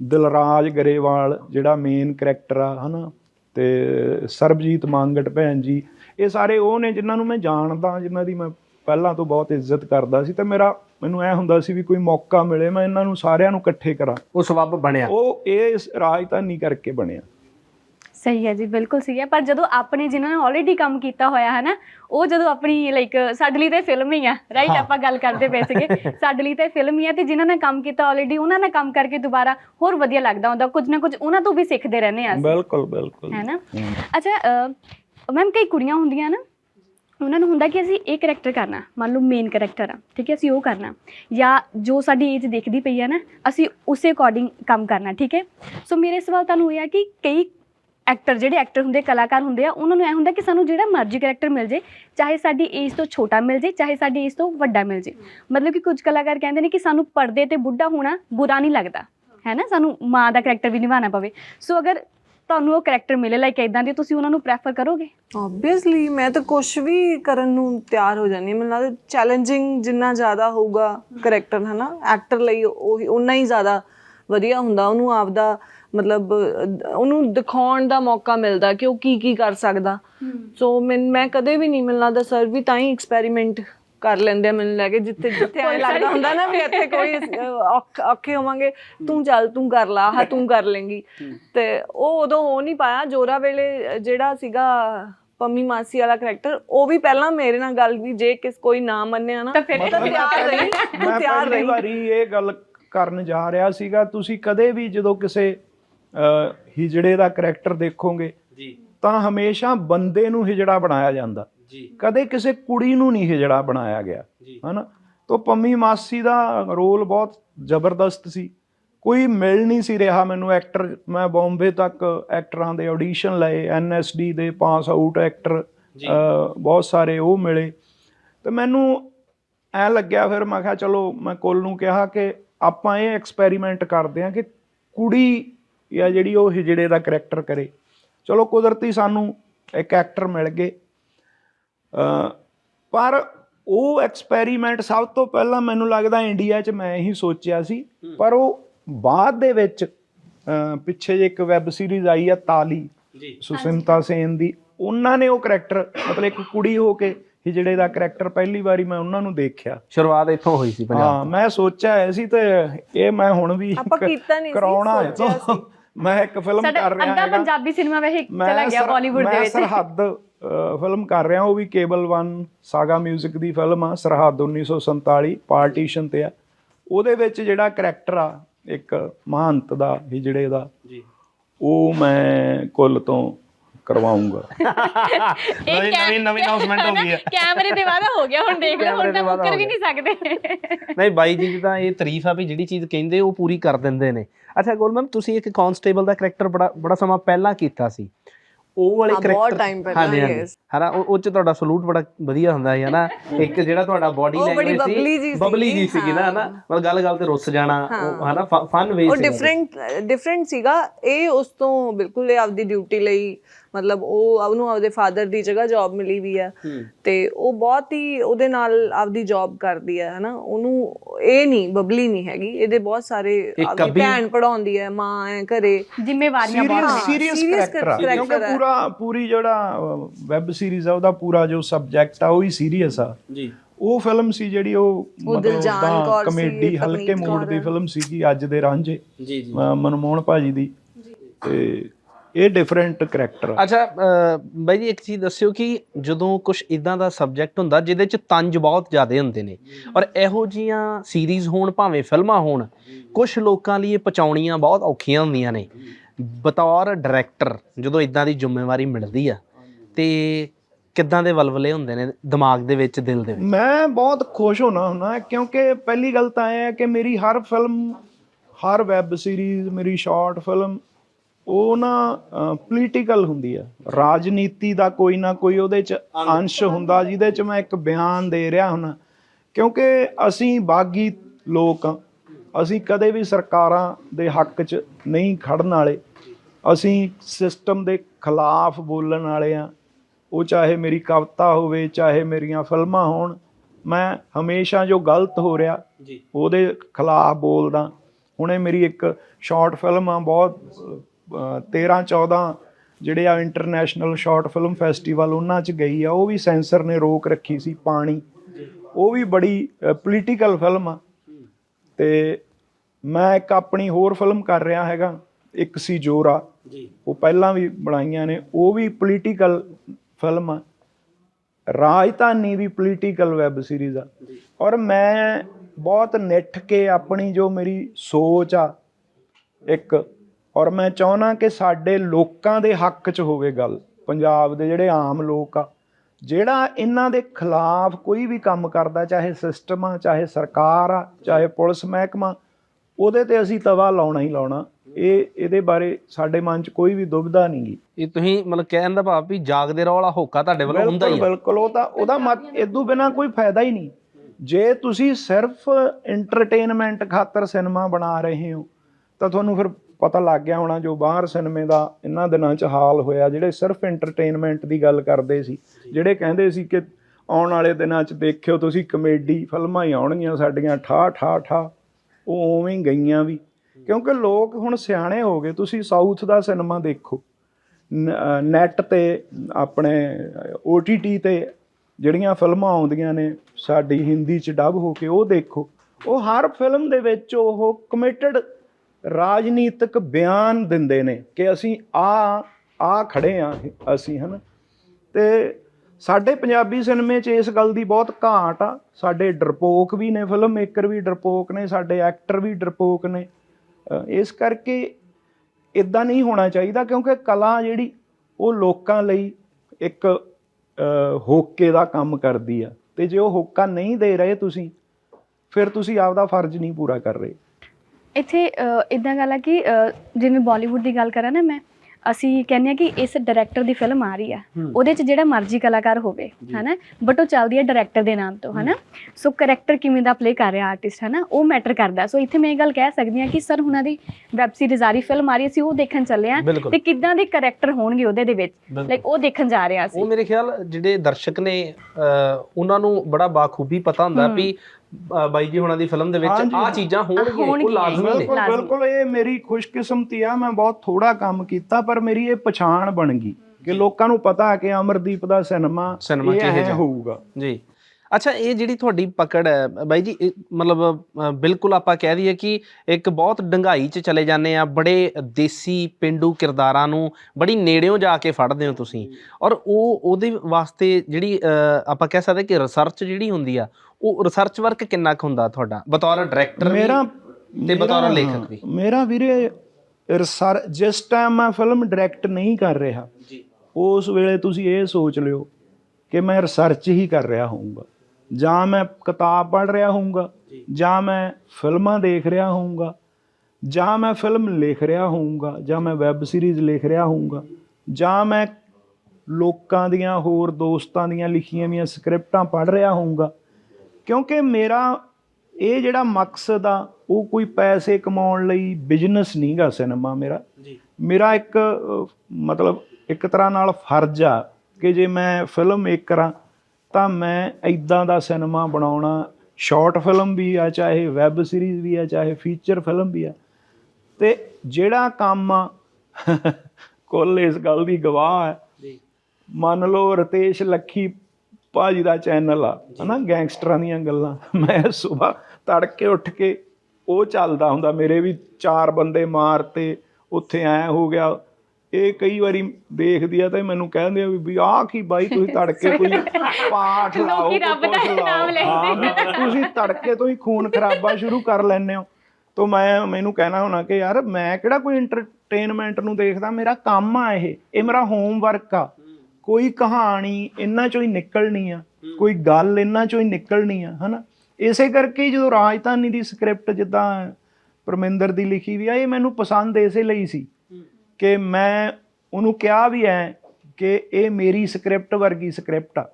ਦਿਲਰਾਜ ਗਰੇਵਾਲ ਜਿਹੜਾ ਮੇਨ ਕਰੈਕਟਰ ਆ ਹਨਾ? ਤੇ ਸਰਬਜੀਤ ਮੰਗਟ ਭੈਣ ਜੀ ਇਹ ਸਾਰੇ ਉਹ ਨੇ ਜਿਨ੍ਹਾਂ ਨੂੰ ਮੈਂ ਜਾਣਦਾ ਜਿਨ੍ਹਾਂ ਦੀ ਮੈਂ ਪਹਿਲਾਂ ਤੋਂ ਬਹੁਤ ਇੱਜ਼ਤ ਕਰਦਾ ਸੀ। ਤੇ ਮੇਰਾ ਮੈਨੂੰ ਐ ਹੁੰਦਾ ਸੀ ਵੀ ਕੋਈ ਮੌਕਾ ਮਿਲੇ ਮੈਂ ਇਹਨਾਂ ਨੂੰ ਸਾਰਿਆਂ ਨੂੰ ਇਕੱਠੇ ਕਰਾਂ। ਉਹ ਸਬੱਬ ਬਣਿਆ। ਉਹ ਇਹ ਇਸ ਰਾਜਧਾਨੀ ਕਰਕੇ ਬਣਿਆ। ਸਹੀ ਹੈ ਜੀ ਬਿਲਕੁਲ ਸਹੀ ਹੈ। ਪਰ ਜਦੋਂ ਆਪਣੇ ਜਿਨ੍ਹਾਂ ਨੇ ਆਲਰੇਡੀ ਕੰਮ ਕੀਤਾ ਹੋਇਆ ਹੈ ਨਾ ਉਹ ਜਦੋਂ ਆਪਣੀ ਲਾਈਕ ਸਾਡੇ ਲਈ ਤਾਂ ਫਿਲਮ ਹੀ ਆ ਰਾਈਟ ਆਪਾਂ ਗੱਲ ਕਰਦੇ ਪਏ ਸੀਗੇ। ਸਾਡੇ ਲਈ ਤਾਂ ਫਿਲਮ ਹੀ ਆ ਤੇ ਜਿਨ੍ਹਾਂ ਨੇ ਕੰਮ ਕੀਤਾ ਆਲਰੇਡੀ ਉਹਨਾਂ ਨਾਲ ਕੰਮ ਕਰਕੇ ਦੁਬਾਰਾ ਹੋਰ ਵਧੀਆ ਲੱਗਦਾ ਹੁੰਦਾ। ਕੁਝ ਨਾ ਕੁਝ ਉਹਨਾਂ ਤੋਂ ਵੀ ਸਿੱਖਦੇ ਰਹਿੰਦੇ ਆ ਬਿਲਕੁਲ ਬਿਲਕੁਲ। ਹੈ। ਨਾ ਅੱਛਾ ਮੈਮ ਕਈ ਕੁੜੀਆਂ ਹੁੰਦੀਆਂ ਨਾ ਉਹਨਾਂ ਨੂੰ ਹੁੰਦਾ ਕਿ ਅਸੀਂ ਇਹ ਕੈਰੈਕਟਰ ਕਰਨਾ, ਮੰਨ ਲਓ ਮੇਨ ਕੈਰੈਕਟਰ ਆ, ਠੀਕ ਹੈ, ਅਸੀਂ ਉਹ ਕਰਨਾ। ਜਾਂ ਜੋ ਸਾਡੀ ਏਜ ਦੇਖਦੀ ਪਈ ਆ ਨਾ, ਅਸੀਂ ਉਸੇ ਅਕੋਰਡਿੰਗ ਕੰਮ ਕਰਨਾ, ਠੀਕ ਹੈ? ਸੋ ਮੇਰੇ ਸਵਾਲ ਤੁਹਾਨੂੰ ਇਹ ਆ ਕਿ ਕਈ ਐਕਟਰ ਜਿਹੜੇ ਐਕਟਰ ਹੁੰਦੇ, ਕਲਾਕਾਰ ਹੁੰਦੇ ਆ, ਉਹਨਾਂ ਨੂੰ ਐ ਹੁੰਦਾ ਕਿ ਸਾਨੂੰ ਜਿਹੜਾ ਮਰਜ਼ੀ ਕੈਰੈਕਟਰ ਮਿਲ ਜੇ, ਚਾਹੇ ਸਾਡੀ ਏਜ ਤੋਂ ਛੋਟਾ ਮਿਲ ਜੇ, ਚਾਹੇ ਸਾਡੀ ਏਜ ਤੋਂ ਵੱਡਾ ਮਿਲ ਜੇ। ਮਤਲਬ ਕਿ ਕੁਝ ਕਲਾਕਾਰ ਕਹਿੰਦੇ ਨੇ ਕਿ ਸਾਨੂੰ ਪਰਦੇ ਤੇ ਬੁੱਢਾ ਹੋਣਾ ਬੁਰਾ ਨਹੀਂ ਲੱਗਦਾ, ਹੈ ਨਾ? ਸਾਨੂੰ ਮਾਂ ਦਾ ਕੈਰੈਕਟਰ ਵੀ ਨਿਭਾਉਣਾ ਪਵੇ। ਸੋ ਅਗਰ ਤੁਹਾਨੂੰ ਉਹ ਕੈਰੈਕਟਰ ਮਿਲੇ ਲਾਈਕ ਇਦਾਂ ਦੇ ਤੁਸੀਂ ਉਹਨਾਂ ਨੂੰ ਪ੍ਰੈਫਰ ਕਰੋਗੇ? ਆਬਵੀਅਸਲੀ ਮੈਂ ਤਾਂ ਕੁਝ ਵੀ ਕਰਨ ਨੂੰ ਤਿਆਰ ਹੋ ਜਾਂਦੀ ਹਾਂ। ਮੈਨੂੰ ਲੱਗਦਾ ਚੈਲੰਜਿੰਗ ਜਿੰਨਾ ਜ਼ਿਆਦਾ ਹੋਊਗਾ ਕਰੈਕਟਰ ਹਨਾ? ਐਕਟਰ ਲਈ ਉਹ ਉਨਾ ਹੀ ਜ਼ਿਆਦਾ ਵਧੀਆ ਹੁੰਦਾ। ਉਹਨੂੰ ਆਪਦਾ ਮਤਲਬ ਉਹਨੂੰ ਦਿਖਾਉਣ ਦਾ ਮੌਕਾ ਮਿਲਦਾ ਕਿ ਉਹ ਕੀ ਕੀ ਕਰ ਸਕਦਾ। ਸੋ ਮੈਂ ਮੈਂ ਕਦੇ ਵੀ ਨਹੀਂ ਮਿਲਣਾ ਦਾ ਸਰ ਵੀ ਤਾਂ ਹੀ ਐਕਸਪੈਰੀਮੈਂਟ ਕਰ ਲੈਂਦੇ ਆ ਮੈਨੂੰ ਲੱਗੇ ਜਿੱਥੇ ਜਿੱਥੇ ਐ ਲੱਗਦਾ ਹੁੰਦਾ ਨਾ ਵੀ ਇੱਥੇ ਕੋਈ ਔਖ- ਔਖੇ ਹੋਵਾਂਗੇ ਤੂੰ ਚੱਲ ਤੂੰ ਕਰ ਲਾ ਆਹ ਤੂੰ ਕਰ ਲੇਂਗੀ। ਤੇ ਉਹ ਉਦੋਂ ਹੋ ਨਹੀਂ ਪਾਇਆ। ਜੋਰਾ ਵੇਲੇ ਜਿਹੜਾ ਸੀਗਾ ਪੰਮੀ ਮਾਸੀ ਵਾਲਾ ਕਰੈਕਟਰ ਉਹ ਵੀ ਪਹਿਲਾਂ ਮੇਰੇ ਨਾਲ ਗੱਲ ਵੀ ਜੇ ਕਿਸ ਕੋਈ ਨਾ ਮੰਨਿਆ ਨਾ ਤਾਂ ਫਿਰ ਤਾਂ ਤਿਆਰ ਰਹੀ। ਮੈਂ ਤਿਆਰ ਪਹਿਲੀ ਰਹੀ। ਵਾਰੀ ਇਹ ਗੱਲ ਕਰਨ ਜਾ ਰਿਹਾ ਸੀਗਾ। ਤੁਸੀਂ ਕਦੇ ਵੀ ਜਦੋਂ ਕਿਸੇ ਅਹ, ਹਿਜੜੇ ਦਾ ਕਰੈਕਟਰ ਦੇਖੋਗੇ ਜੀ। ਤਾਂ ਹਮੇਸ਼ਾ ਬੰਦੇ ਨੂੰ ਹਿਜੜਾ ਬਣਾਇਆ ਜਾਂਦਾ। ਜੀ। ਕਦੇ ਕਿਸੇ ਕੁੜੀ ਨੂੰ ਨਹੀਂ ਹਿਜੜਾ ਬਣਾਇਆ ਗਿਆ। ਹਨਾ? ਤੋਂ ਪੰਮੀ ਮਾਸੀ ਦਾ ਰੋਲ ਬਹੁਤ ਜ਼ਬਰਦਸਤ ਸੀ। ਕੋਈ ਮਿਲ ਨਹੀਂ ਸੀ ਰਿਹਾ ਮੈਨੂੰ ਐਕਟਰ। ਮੈਂ ਬੰਬੇ ਤੱਕ ਐਕਟਰਾਂ ਦੇ ਆਡੀਸ਼ਨ ਲਏ ਐਨਐਸਡੀ ਦੇ ਪਾਸ ਆਊਟ ਐਕਟਰ ਬਹੁਤ ਸਾਰੇ ਉਹ ਮਿਲੇ। ਤੇ ਮੈਨੂੰ ਐ ਲੱਗਿਆ ਫਿਰ ਮੈਂ ਕਿਹਾ ਚਲੋ ਮੈਂ ਕੁੱਲ ਨੂੰ ਕਿਹਾ ਕਿ ਆਪਾਂ ਇਹ ਐਕਸਪੈਰੀਮੈਂਟ ਕਰਦੇ ਹਾਂ ਕਿ ਕੁੜੀ ਜਾਂ ਜਿਹੜੀ ਉਹ ਹਿਜੜੇ ਦਾ ਕਰੈਕਟਰ ਕਰੇ। ਚਲੋ ਕੁਦਰਤੀ ਸਾਨੂੰ ਇੱਕ ਐਕਟਰ ਮਿਲ ਗਏ। ਅ, ਪਰ ਉਹ ਐਕਸਪੈਰੀਮੈਂਟ ਸਭ ਤੋਂ ਪਹਿਲਾਂ ਮੈਨੂੰ ਲੱਗਦਾ ਇੰਡੀਆ 'ਚ ਮੈਂ ਹੀ ਸੋਚਿਆ ਸੀ। ਪਰ ਉਹ ਬਾਅਦ ਦੇ ਵਿੱਚ ਅ, ਪਿੱਛੇ ਜੇ ਇੱਕ ਵੈਬ ਸੀਰੀਜ਼ ਆਈ ਆ ਤਾਲੀ ਜੀ। ਸੁਸਿਮਤਾ ਸੇਨ ਦੀ। ਉਹਨਾਂ ਨੇ ਉਹ ਕਰੈਕਟਰ ਮਤਲਬ ਇੱਕ ਕੁੜੀ ਹੋ ਕੇ ਹਿਜੜੇ ਦਾ ਕਰੈਕਟਰ ਪਹਿਲੀ ਵਾਰੀ ਮੈਂ ਉਹਨਾਂ ਨੂੰ ਦੇਖਿਆ। ਸ਼ੁਰੂਆਤ ਇੱਥੋਂ ਹੋਈ ਸੀ ਪੰਜਾਬ ਹਾਂ ਮੈਂ ਸੋਚਿਆ ਸੀ ਤੇ ਇਹ ਮੈਂ ਹੁਣ ਵੀ ਆਪਾਂ ਕੀਤਾ ਨਹੀਂ ਸੀ, ਕਰਾਉਣਾ ਹੈ। ਮੈਂ ਇੱਕ ਫਿਲਮ ਕਰ ਰਿਹਾ ਅੱਧਾ ਹੈਗਾ। ਪੰਜਾਬੀ ਸਿਨੇਮਾ ਵੇ ਮੈਂ ਚਲਾ ਗਿਆ ਬਾਲੀਵੁੱਡ ਦੇ ਮੈਂ ਵਿੱਚ। ਸਰਹੱਦ ਅ, ਫਿਲਮ ਕਰ ਰਿਹਾ ਉਹ ਵੀ ਕੇਬਲ 1 ਸਾਗਾ 뮤직 ਦੀ ਫਿਲਮ ਆ ਸਰਹੱਦ 1947 ਪਾਰਟੀਸ਼ਨ ਤੇ ਆ। ਉਹਦੇ ਵਿੱਚ ਜਿਹੜਾ ਕਰੈਕਟਰ ਆ ਇੱਕ ਮਹੰਤ ਦਾ ਹਿਜੜੇ ਦਾ ਜੀ। ਉਹ ਮੈਂ ਕੁੱਲ ਤੋਂ ਕਰਵਾਉਂਗਾ। ਨਵੀਂ ਨਵੀਂ ਨਵੀਂ announcement ਹੋ ਗਈ ਹੈ। ਕੈਮਰੇ ਤੇ ਵਾਦਾ ਹੋ ਗਿਆ ਹੁਣ ਦੇਖ ਲਓ ਕੈਮਰੇ ਹੁਣ ਤੇ ਤਾਂ ਵਾਅਦਾ ਮੁੱਕਰ ਹੋ ਵੀ ਨਹੀਂ ਸਕਦੇ। ਨਹੀਂ ਬਾਈ ਜੀ ਦੀ ਤਾਂ ਇਹ ਤਾਰੀਫ ਆ ਵੀ ਜਿਹੜੀ ਚੀਜ਼ ਕਹਿੰਦੇ ਉਹ ਪੂਰੀ ਕਰ ਦਿੰਦੇ ਨੇ। ਅੱਛਾ ਗੋਲ ਮੈਮ ਤੁਸੀਂ ਇੱਕ ਕਾਂਸਟੇਬਲ ਦਾ ਕਰੈਕਟਰ ਬੜਾ ਬੜਾ ਸਮਾਂ ਪਹਿਲਾਂ ਕੀਤਾ ਸੀ। ਉਹ ਵਾਲੇ ਹਾਂ, ਕਰੈਕਟਰ ਬਹੁਤ time ਪਹਿਲਾਂ, yes. ਹਨਾ ਉਹ ਉਹ ਚ ਤੁਹਾਡਾ ਸਲੂਟ ਬੜਾ ਵਧੀਆ ਹੁੰਦਾ ਹੈ ਹਨਾ। ਇੱਕ ਜਿਹੜਾ ਤੁਹਾਡਾ ਬਾਡੀ ਉਹ ਬੜੀ ਲੈਂਗੁਏਜ bubbly ਜਿਹੀ ਸੀ ਬਬਲੀ ਜੀ ਸੀਗੀ, ਸੀਗੀ ਨਾ ਹਨਾ। ਮਤਲਬ ਗੱਲ ਗੱਲ ਤੇ ਰੁੱਸ ਜਾਣਾ ਉਹ ਹਨਾ ਫਨ ਵੇ ਉਹ ਡਿਫਰੈਂਟ ਡਿਫਰੈਂਟ ਸੀਗਾ। ਇਹ ਉਸ ਤੋਂ ਬਿਲਕੁਲ ਇਹ ਆਪਦੀ ਡਿਊਟੀ ਲਈ ਮਤਲਬ ਉਹ ਉਹਨੂੰ ਆਪਦੇ ਫਾਦਰ ਦੀ ਜਗ੍ਹਾ ਜੌਬ ਮਿਲੀ ਵੀ ਹੈ। ਤੇ ਉਹ ਬਹੁਤ ਹੀ ਉਹਦੇ ਨਾਲ ਆਪਦੀ ਜੌਬ ਕਰਦੀ ਹੈ ਹਨਾ। ਉਹਨੂੰ ਇਹ ਨਹੀਂ ਬਬਲੀ ਨਹੀਂ ਹੈਗੀ। ਇਹਦੇ ਬਹੁਤ ਸਾਰੇ ਆਪਦੀ ਭੈਣ ਪੜਾਉਂਦੀ ਹੈ ਮਾਂ ਹੈ ਘਰੇ। ਜ਼ਿੰਮੇਵਾਰੀਆਂ ਬਹੁਤ ਸੀਰੀਅਸ ਕਰੈਕਟਰ ਆ। ਕਿਉਂਕਿ ਆ। ਪੂਰਾ ਪੂਰੀ ਜਿਹੜਾ ਵੈਬ ਸੀਰੀਜ਼ ਆ ਉਹਦਾ ਪੂਰਾ ਜੋ ਸਬਜੈਕਟ ਆ ਉਹ ਹੀ ਸੀਰੀਅਸ ਆ। ਜੀ। ਉਹ ਫਿਲਮ ਸੀ ਜਿਹੜੀ ਉਹ ਕੌਰ ਸੀ, ਕਮੇਡੀ ਹਲਕੇ ਮੂਡ ਦੀ। ਫਿਲਮ ਸੀਗੀ ਅੱਜ ਦੇ ਰਾਂਝੇ ਜੀ ਜੀ। ਅ, ਮਨਮੋਹਨ ਭਾਜੀ ਦੀ। ਤੇ ਇਹ ਡਿਫਰੈਂਟ ਕਰੈਕਟਰ ਅੱਛਾ ਬਾਈ ਜੀ ਇੱਕ ਚੀਜ਼ ਦੱਸਿਓ ਕਿ ਜਦੋਂ ਕੁਝ ਇਦਾਂ ਦਾ ਸਬਜੈਕਟ ਹੁੰਦਾ ਜਿਹਦੇ ਚ ਤੰਜ ਬਹੁਤ ਜ਼ਿਆਦੇ ਹੁੰਦੇ ਨੇ ਔਰ ਇਹੋ ਜੀਆਂ ਸੀਰੀਜ਼ ਹੋਣ ਭਾਵੇਂ ਫਿਲਮਾਂ ਹੋਣ ਕੁਝ ਲੋਕਾਂ ਲਈ ਇਹ ਪਚਾਉਣੀਆਂ ਬਹੁਤ ਔਖੀਆਂ ਹੁੰਦੀਆਂ ਨੇ। ਬਤੌਰ ਡਾਇਰੈਕਟਰ ਜਦੋਂ ਇਦਾਂ ਦੀ ਜ਼ਿੰਮੇਵਾਰੀ ਮਿਲਦੀ ਆ ਤੇ ਕਿੱਦਾਂ ਦੇ ਵਲਵਲੇ ਹੁੰਦੇ ਨੇ ਦਿਮਾਗ ਦੇ ਵਿੱਚ ਦਿਲ ਦੇ ਵਿੱਚ? ਮੈਂ ਬਹੁਤ ਖੁਸ਼ ਹੋਣਾ ਹੁੰਨਾ ਕਿਉਂਕਿ ਪਹਿਲੀ ਗੱਲ ਤਾਂ ਇਹ ਹੈ ਕਿ ਮੇਰੀ ਹਰ ਫਿਲਮ ਹਰ ਵੈਬ ਸੀਰੀਜ਼ ਮੇਰੀ ਸ਼ਾਰਟ ਫਿਲਮ ਉਹ ਨਾ ਪੋਲੀਟੀਕਲ ਹੁੰਦੀ ਆ। ਰਾਜਨੀਤੀ ਦਾ ਕੋਈ ਨਾ ਕੋਈ ਉਹਦੇ ਚ ਅੰਸ਼ ਹੁੰਦਾ ਜਿਹਦੇ ਚ ਮੈਂ ਇੱਕ ਬਿਆਨ ਦੇ ਰਿਹਾ ਹੁੰਨਾ ਕਿਉਂਕਿ ਅਸੀਂ ਬਾਗੀ ਲੋਕ ਆ। ਅਸੀਂ ਕਦੇ ਵੀ ਸਰਕਾਰਾਂ ਦੇ ਹੱਕ 'ਚ ਨਹੀਂ ਖੜਨ ਵਾਲੇ। ਅਸੀਂ ਸਿਸਟਮ ਦੇ ਖਿਲਾਫ ਬੋਲਣ ਵਾਲੇ ਆ। ਉਹ ਚਾਹੇ ਮੇਰੀ ਕਵਿਤਾ ਹੋਵੇ ਚਾਹੇ ਮੇਰੀਆਂ ਫਿਲਮਾਂ ਹੋਣ ਮੈਂ ਹਮੇਸ਼ਾ ਜੋ ਗਲਤ ਹੋ ਰਿਹਾ ਉਹਦੇ ਖਿਲਾਫ ਬੋਲਦਾ। ਹੁਣੇ ਮੇਰੀ ਇੱਕ ਸ਼ਾਰਟ ਫਿਲਮ ਆ ਬਹੁਤ 13 14 ਜਿਹੜੇ ਆ ਇੰਟਰਨੈਸ਼ਨਲ ਸ਼ਾਰਟ ਫਿਲਮ ਫੈਸਟੀਵਲ ਉਹਨਾਂ 'ਚ ਗਈ ਆ। ਉਹ ਵੀ ਸੈਂਸਰ ਨੇ ਰੋਕ ਰੱਖੀ ਸੀ ਪਾਣੀ। ਉਹ ਵੀ ਬੜੀ ਪੋਲੀਟੀਕਲ ਫਿਲਮ ਆ। ਤੇ ਮੈਂ ਇੱਕ ਆਪਣੀ ਹੋਰ ਫਿਲਮ ਕਰ ਰਿਹਾ ਹੈਗਾ ਇੱਕ ਸੀ ਜੋਰਾ। ਜੀ। ਉਹ ਪਹਿਲਾਂ ਵੀ ਬਣਾਈਆਂ ਨੇ। ਉਹ ਵੀ ਪੋਲੀਟੀਕਲ ਫਿਲਮ ਆ। ਰਾਜਧਾਨੀ ਵੀ ਪੋਲੀਟੀਕਲ ਵੈਬ ਸੀਰੀਜ਼ ਆ। ਔਰ ਮੈਂ ਬਹੁਤ ਨਿੱਠ ਕੇ ਆਪਣੀ ਜੋ ਮੇਰੀ ਸੋਚ ਆ ਇੱਕ ਔਰ ਮੈਂ ਚਾਹੁੰਦਾ ਕਿ ਸਾਡੇ ਲੋਕਾਂ ਦੇ ਹੱਕ 'ਚ ਹੋਵੇ ਗੱਲ। ਪੰਜਾਬ ਦੇ ਜਿਹੜੇ ਆਮ ਲੋਕ ਆ ਜਿਹੜਾ ਇਹਨਾਂ ਦੇ ਖਿਲਾਫ ਕੋਈ ਵੀ ਕੰਮ ਕਰਦਾ ਚਾਹੇ ਸਿਸਟਮ ਆ ਚਾਹੇ ਸਰਕਾਰ ਆ ਚਾਹੇ ਪੁਲਿਸ ਮਹਿਕਮਾ ਉਹਦੇ ਤੇ ਅਸੀਂ ਤਵਾ ਲਾਉਣਾ ਹੀ ਲਾਉਣਾ। ਇਹ ਇਹਦੇ ਬਾਰੇ ਸਾਡੇ ਮਨ 'ਚ ਕੋਈ ਵੀ ਦੁਬਿਧਾ ਨਹੀਂ ਗੀ। ਇਹ ਤੁਸੀਂ ਮਤਲਬ ਕਹਿਣ ਦਾ ਭਾਵ ਵੀ ਜਾਗਦੇ ਰਹੋ ਵਾਲਾ ਹੋਕਾ ਤੁਹਾਡੇ ਵੱਲੋਂ ਹੁੰਦਾ ਹੀ ਬਿਲਕੁਲ ਬਿਲਕੁਲ ਉਹ ਤਾਂ ਉਹਦਾ ਮਤ ਇਦੋਂ ਬਿਨਾ ਕੋਈ ਫਾਇਦਾ ਹੀ ਨਹੀਂ। ਜੇ ਤੁਸੀਂ ਸਿਰਫ ਐਂਟਰਟੇਨਮੈਂਟ ਖਾਤਰ ਸਿਨੇਮਾ ਬਣਾ ਰਹੇ ਹੋ ਤਾਂ ਤੁਹਾਨੂੰ ਫਿਰ ਪਤਾ ਲੱਗ ਗਿਆ ਹੋਣਾ ਜੋ ਬਾਹਰ ਸਿਨੇਮੇ ਦਾ ਇਹਨਾਂ ਦਿਨਾਂ 'ਚ ਹਾਲ ਹੋਇਆ ਜਿਹੜੇ ਸਿਰਫ ਐਂਟਰਟੇਨਮੈਂਟ ਦੀ ਗੱਲ ਕਰਦੇ ਸੀ ਜਿਹੜੇ ਕਹਿੰਦੇ ਸੀ ਕਿ ਆਉਣ ਵਾਲੇ ਦਿਨਾਂ 'ਚ ਦੇਖਿਓ ਤੁਸੀਂ ਕਮੇਡੀ ਫਿਲਮਾਂ ਹੀ ਆਉਣਗੀਆਂ ਸਾਡੀਆਂ ਠਾ ਠਾ ਠਾ ਉਹ ਉਵੇਂ ਹੀ ਗਈਆਂ ਵੀ। ਕਿਉਂਕਿ ਲੋਕ ਹੁਣ ਸਿਆਣੇ ਹੋ ਗਏ ਤੁਸੀਂ ਸਾਊਥ ਦਾ ਸਿਨੇਮਾ ਦੇਖੋ। ਨੈਟ ਤੇ ਆਪਣੇ OTT ਤੇ ਜਿਹੜੀਆਂ ਫਿਲਮਾਂ ਆਉਂਦੀਆਂ ਨੇ ਸਾਡੀ ਹਿੰਦੀ ਚ ਡਬ ਹੋ ਕੇ ਉਹ ਦੇਖੋ। ਉਹ ਹਰ ਫਿਲਮ ਦੇ ਵਿੱਚ ਉਹ ਕਮਿਟਡ ਰਾਜਨੀਤਿਕ ਬਿਆਨ ਦਿੰਦੇ ਨੇ ਕਿ ਅਸੀਂ ਆ ਆ ਖੜੇ ਆ ਅਸੀਂ, ਹਨ? ਤੇ ਸਾਡੇ ਪੰਜਾਬੀ ਸਿਨੇਮੇ 'ਚ ਇਸ ਗੱਲ ਦੀ ਬਹੁਤ ਘਾਟ ਆ। ਸਾਡੇ ਡਰਪੋਕ ਵੀ ਨੇ ਫਿਲਮ ਮੇਕਰ ਵੀ ਡਰਪੋਕ ਨੇ, ਸਾਡੇ ਐਕਟਰ ਵੀ ਡਰਪੋਕ ਨੇ। ਇਸ ਕਰਕੇ ਇਦਾਂ ਨਹੀਂ ਹੋਣਾ ਚਾਹੀਦਾ ਕਿਉਂਕਿ ਕਲਾ ਜਿਹੜੀ ਉਹ ਲੋਕਾਂ ਲਈ ਇੱਕ ਹੋਕੇ ਦਾ ਕੰਮ ਕਰਦੀ ਆ। ਤੇ ਜੇ ਉਹ ਹੋਕਾ ਨਹੀਂ ਦੇ ਰਹੇ ਤੁਸੀਂ, ਫਿਰ ਤੁਸੀਂ ਆਪਦਾ ਫਰਜ਼ ਨਹੀਂ ਪੂਰਾ ਕਰ ਰਹੇ। ਇੱਥੇ ਇਦਾਂ ਗੱਲ ਆ ਕਿ ਅ, ਜਿਵੇਂ ਬਾਲੀਵੁੱਡ ਦੀ ਗੱਲ ਕਰਾਂ ਨਾ ਮੈਂ ਅਸੀਂ ਕਹਿੰਦੇ ਆ ਕਿ ਇਸ ਡਾਇਰੈਕਟਰ ਦੀ ਫਿਲਮ ਆ ਰਹੀ ਆ। ਉਹਦੇ 'ਚ ਜਿਹੜਾ ਮਰਜ਼ੀ ਕਲਾਕਾਰ ਹੋਵੇ ਹਨਾ? ਬਟ ਉਹ ਚੱਲਦੀ ਹੈ ਡਾਇਰੈਕਟਰ ਦੇ ਨਾਮ ਤੋਂ ਹਨਾ? ਸੋ ਕਰੈਕਟਰ ਕਿਵੇਂ ਦਾ ਪਲੇ ਕਰ ਰਿਹਾ ਆਰਟਿਸਟ ਹਨਾ? ਉਹ ਮੈਟਰ ਕਰਦਾ। ਸੋ ਇੱਥੇ ਮੈਂ ਇਹ ਗੱਲ ਕਹਿ ਸਕਦੀ ਹਾਂ ਕਿ ਸਰ ਉਹਨਾਂ ਦੀ ਵੈਬ ਸੀਰੀਜ਼ ਆ ਰਹੀ ਫਿਲਮ ਆ ਰਹੀ ਸੀ ਉਹ ਦੇਖਣ ਚੱਲੇ ਆ ਬਿਲਕੁਲ। ਤੇ ਕਿੱਦਾਂ ਦੇ ਕਰੈਕਟਰ ਹੋਣਗੇ ਉਹਦੇ ਦੇ ਵਿੱਚ? ਬਿਲਕੁਲ। ਲਾਈਕ ਉਹ ਦੇਖਣ ਜਾ ਰਹੇ ਆ ਅਸੀਂ ਉਹ ਮੇਰੇ ਖਿਆਲ ਜਿਹੜੇ ਦਰਸ਼ਕ ਨੇ ਅਹ, ਉਹਨਾਂ ਨੂੰ ਬੜਾ ਬਾਖੂਬੀ ਪਤਾ ਹੁੰਦਾ ਵੀ ਬਾਈ ਜੀ ਹੁਣਾਂ ਦੀ ਫਿਲਮ ਦੇ ਵਿੱਚ ਹਾਂਜੀ। ਆ ਚੀਜ਼ਾਂ ਹੋਣਗੀਆਂ ਉਹ ਹੋਣਗੀਆਂ। ਲਾਜ਼ਮੀ ਨੇ ਬਿਲਕੁਲ ਲਾਜ਼ਮੀ। ਬਿਲਕੁਲ ਇਹ ਮੇਰੀ ਖੁਸ਼ਕਿਸਮਤੀ ਆ ਮੈਂ ਬਹੁਤ ਥੋੜਾ ਕੰਮ ਕੀਤਾ ਪਰ ਮੇਰੀ ਇਹ ਪਛਾਣ ਬਣ ਗਈ ਕਿ ਲੋਕਾਂ ਨੂੰ ਪਤਾ ਕਿ ਅਮਰਦੀਪ ਦਾ ਸਿਨੇਮਾ ਸਿਨੇਮਾ ਇਹ ਕਿਹੋ ਜਿਹਾ। ਹੋਊਗਾ ਜੀ ਅੱਛਾ ਇਹ ਜਿਹੜੀ ਤੁਹਾਡੀ ਪਕੜ ਹੈ ਬਾਈ ਜੀ ਇਹ ਮਤਲਬ ਅ, ਬਿਲਕੁਲ ਆਪਾਂ ਕਹਿ ਦਈਏ ਕਿ ਇੱਕ ਬਹੁਤ ਡੰਗਾਈ 'ਚ ਚਲੇ ਜਾਂਦੇ ਆ ਬੜੇ ਦੇਸੀ ਪਿੰਡੂ ਕਿਰਦਾਰਾਂ ਨੂੰ ਬੜੀ ਨੇੜਿਓਂ ਜਾ ਕੇ ਫੜਦੇ ਹੋ ਤੁਸੀਂ ਔਰ ਉਹ ਉਹਦੇ ਵਾਸਤੇ ਜਿਹੜੀ ਅ, ਆਪਾਂ ਕਹਿ ਸਕਦੇ ਕਿ ਰਿਸਰਚ ਜਿਹੜੀ ਹੁੰਦੀ ਆ ਉਹ ਰਿਸਰਚ ਵਰਕ ਕਿੰਨਾ ਕੁ ਹੁੰਦਾ ਤੁਹਾਡਾ? ਬਤੌਰ ਡਾਇਰੈਕਟਰ ਮੇਰਾ ਤੇ ਬਤੌਰ ਮੇਰਾ- ਲੇਖਕ ਵੀ। ਮੇਰਾ ਵੀਰੇ ਰਿਸਰ ਜਿਸ ਟਾਈਮ ਮੈਂ ਫਿਲਮ ਡਾਇਰੈਕਟ ਨਹੀਂ ਕਰ ਰਿਹਾ ਜੀ। ਉਸ ਵੇਲੇ ਤੁਸੀਂ ਇਹ ਸੋਚ ਲਿਓ ਕਿ ਮੈਂ ਰਿਸਰਚ ਹੀ ਕਰ ਰਿਹਾ ਹੋਊਂਗਾ। ਜਾਂ ਮੈਂ ਕਿਤਾਬ ਪੜ੍ਹ ਰਿਹਾ ਹੋਊਂਗਾ ਜਾਂ। ਮੈਂ ਫਿਲਮਾਂ ਦੇਖ ਰਿਹਾ ਹੋਊਂਗਾ ਜਾਂ ਮੈਂ ਫਿਲਮ ਲਿਖ ਰਿਹਾ ਹੋਊਂਗਾ ਜਾਂ ਮੈਂ ਵੈਬ ਸੀਰੀਜ਼ ਲਿਖ ਰਿਹਾ ਹੋਊਂਗਾ ਜਾਂ ਮੈਂ ਲੋਕਾਂ ਦੀਆਂ ਹੋਰ ਦੋਸਤਾਂ ਦੀਆਂ ਲਿਖੀਆਂ ਵੀਆਂ ਸਕ੍ਰਿਪਟਾਂ ਪੜ੍ਹ ਰਿਹਾ ਹੋਊਂਗਾ ਕਿਉਂਕਿ ਮੇਰਾ ਇਹ ਜਿਹੜਾ ਮਕਸਦ ਆ ਉਹ ਕੋਈ ਪੈਸੇ ਕਮਾਉਣ ਲਈ ਬਿਜ਼ਨਸ ਨਹੀਂਗਾ ਸਿਨੇਮਾ ਮੇਰਾ। ਜੀ। ਮੇਰਾ ਇੱਕ ਮਤਲਬ ਇੱਕ ਤਰ੍ਹਾਂ ਨਾਲ ਫਰਜ਼ ਆ ਕਿ ਜੇ ਮੈਂ ਫਿਲਮ ਮੇਕਰ ਆ ਤਾਂ ਮੈਂ ਇਦਾਂ ਦਾ ਸਿਨੇਮਾ ਬਣਾਉਣਾ ਸ਼ਾਰਟ ਫਿਲਮ ਵੀ ਆ ਚਾਹੇ ਵੈਬ ਸੀਰੀਜ਼ ਵੀ ਆ ਚਾਹੇ ਫੀਚਰ ਫਿਲਮ ਵੀ ਆ। ਤੇ ਜਿਹੜਾ ਕੰਮ ਆ ਕੁੱਲ ਇਸ ਗੱਲ ਦੀ ਗਵਾਹ ਹੈ ਜੀ। ਮੰਨ ਲਓ ਰਤੇਸ਼ ਲੱਖੀ ਭਾਜੀ ਦਾ ਚੈਨਲ ਆ ਹਨਾ ਗੈਂਗਸਟਰਾਂ ਦੀਆਂ ਗੱਲਾਂ। ਮੈਂ ਸਵੇਰ ਤੜਕੇ ਉੱਠ ਕੇ ਉਹ ਚੱਲਦਾ ਹੁੰਦਾ ਮੇਰੇ ਵੀ ਚਾਰ ਬੰਦੇ ਮਾਰਤੇ ਉੱਥੇ ਐ ਹੋ ਗਿਆ। ਇਹ ਕਈ ਵਾਰੀ ਦੇਖਦੀ ਆ ਤੇ ਮੈਨੂੰ ਕਹਿੰਦੇ ਆ ਵੀ ਆਹ ਕੀ ਬਾਈ ਤੁਸੀਂ ਤੜਕੇ ਕੋਈ ਪਾਠ ਲਾਓ ਲੋਕੀ ਰੱਬ ਦਾ। ਨਾਮ ਲੈਂਦੇ ਤੁਸੀਂ ਤੜਕੇ ਤੋਂ ਹੀ ਖੂਨ ਖਰਾਬਾ ਸ਼ੁਰੂ ਕਰ ਲੈਂਦੇ ਹੋ। ਤੋਂ ਮੈਂ ਮੈਨੂੰ ਕਹਿਣਾ ਹੋਣਾ ਕਿ ਯਾਰ ਮੈਂ ਕਿਹੜਾ ਕੋਈ ਐਂਟਰਟੇਨਮੈਂਟ ਨੂੰ ਦੇਖਦਾ? ਮੇਰਾ ਕੰਮ ਆ ਇਹ ਇਹ ਮੇਰਾ ਹੋਮਵਰਕ ਆ। ਕੋਈ ਕਹਾਣੀ ਇਹਨਾਂ ਚੋਂ ਹੀ ਨਿਕਲਣੀ ਆ ਕੋਈ ਗੱਲ ਇਹਨਾਂ ਚੋਂ ਹੀ ਨਿਕਲਣੀ ਆ ਹਨਾ? ਇਸੇ ਕਰਕੇ ਜਦੋਂ ਰਾਜਧਾਨੀ ਦੀ ਸਕ੍ਰਿਪਟ ਜਿੱਦਾਂ ਪਰਮਿੰਦਰ ਦੀ ਲਿਖੀ ਵੀ ਆ ਇਹ ਮੈਨੂੰ ਪਸੰਦ ਇਸੇ ਲਈ ਸੀ ਕਿ ਮੈਂ ਉਹਨੂੰ ਕਿਹਾ ਵੀ ਐ ਕਿ ਇਹ ਮੇਰੀ ਸਕ੍ਰਿਪਟ ਵਰਗੀ ਸਕ੍ਰਿਪਟ ਆ।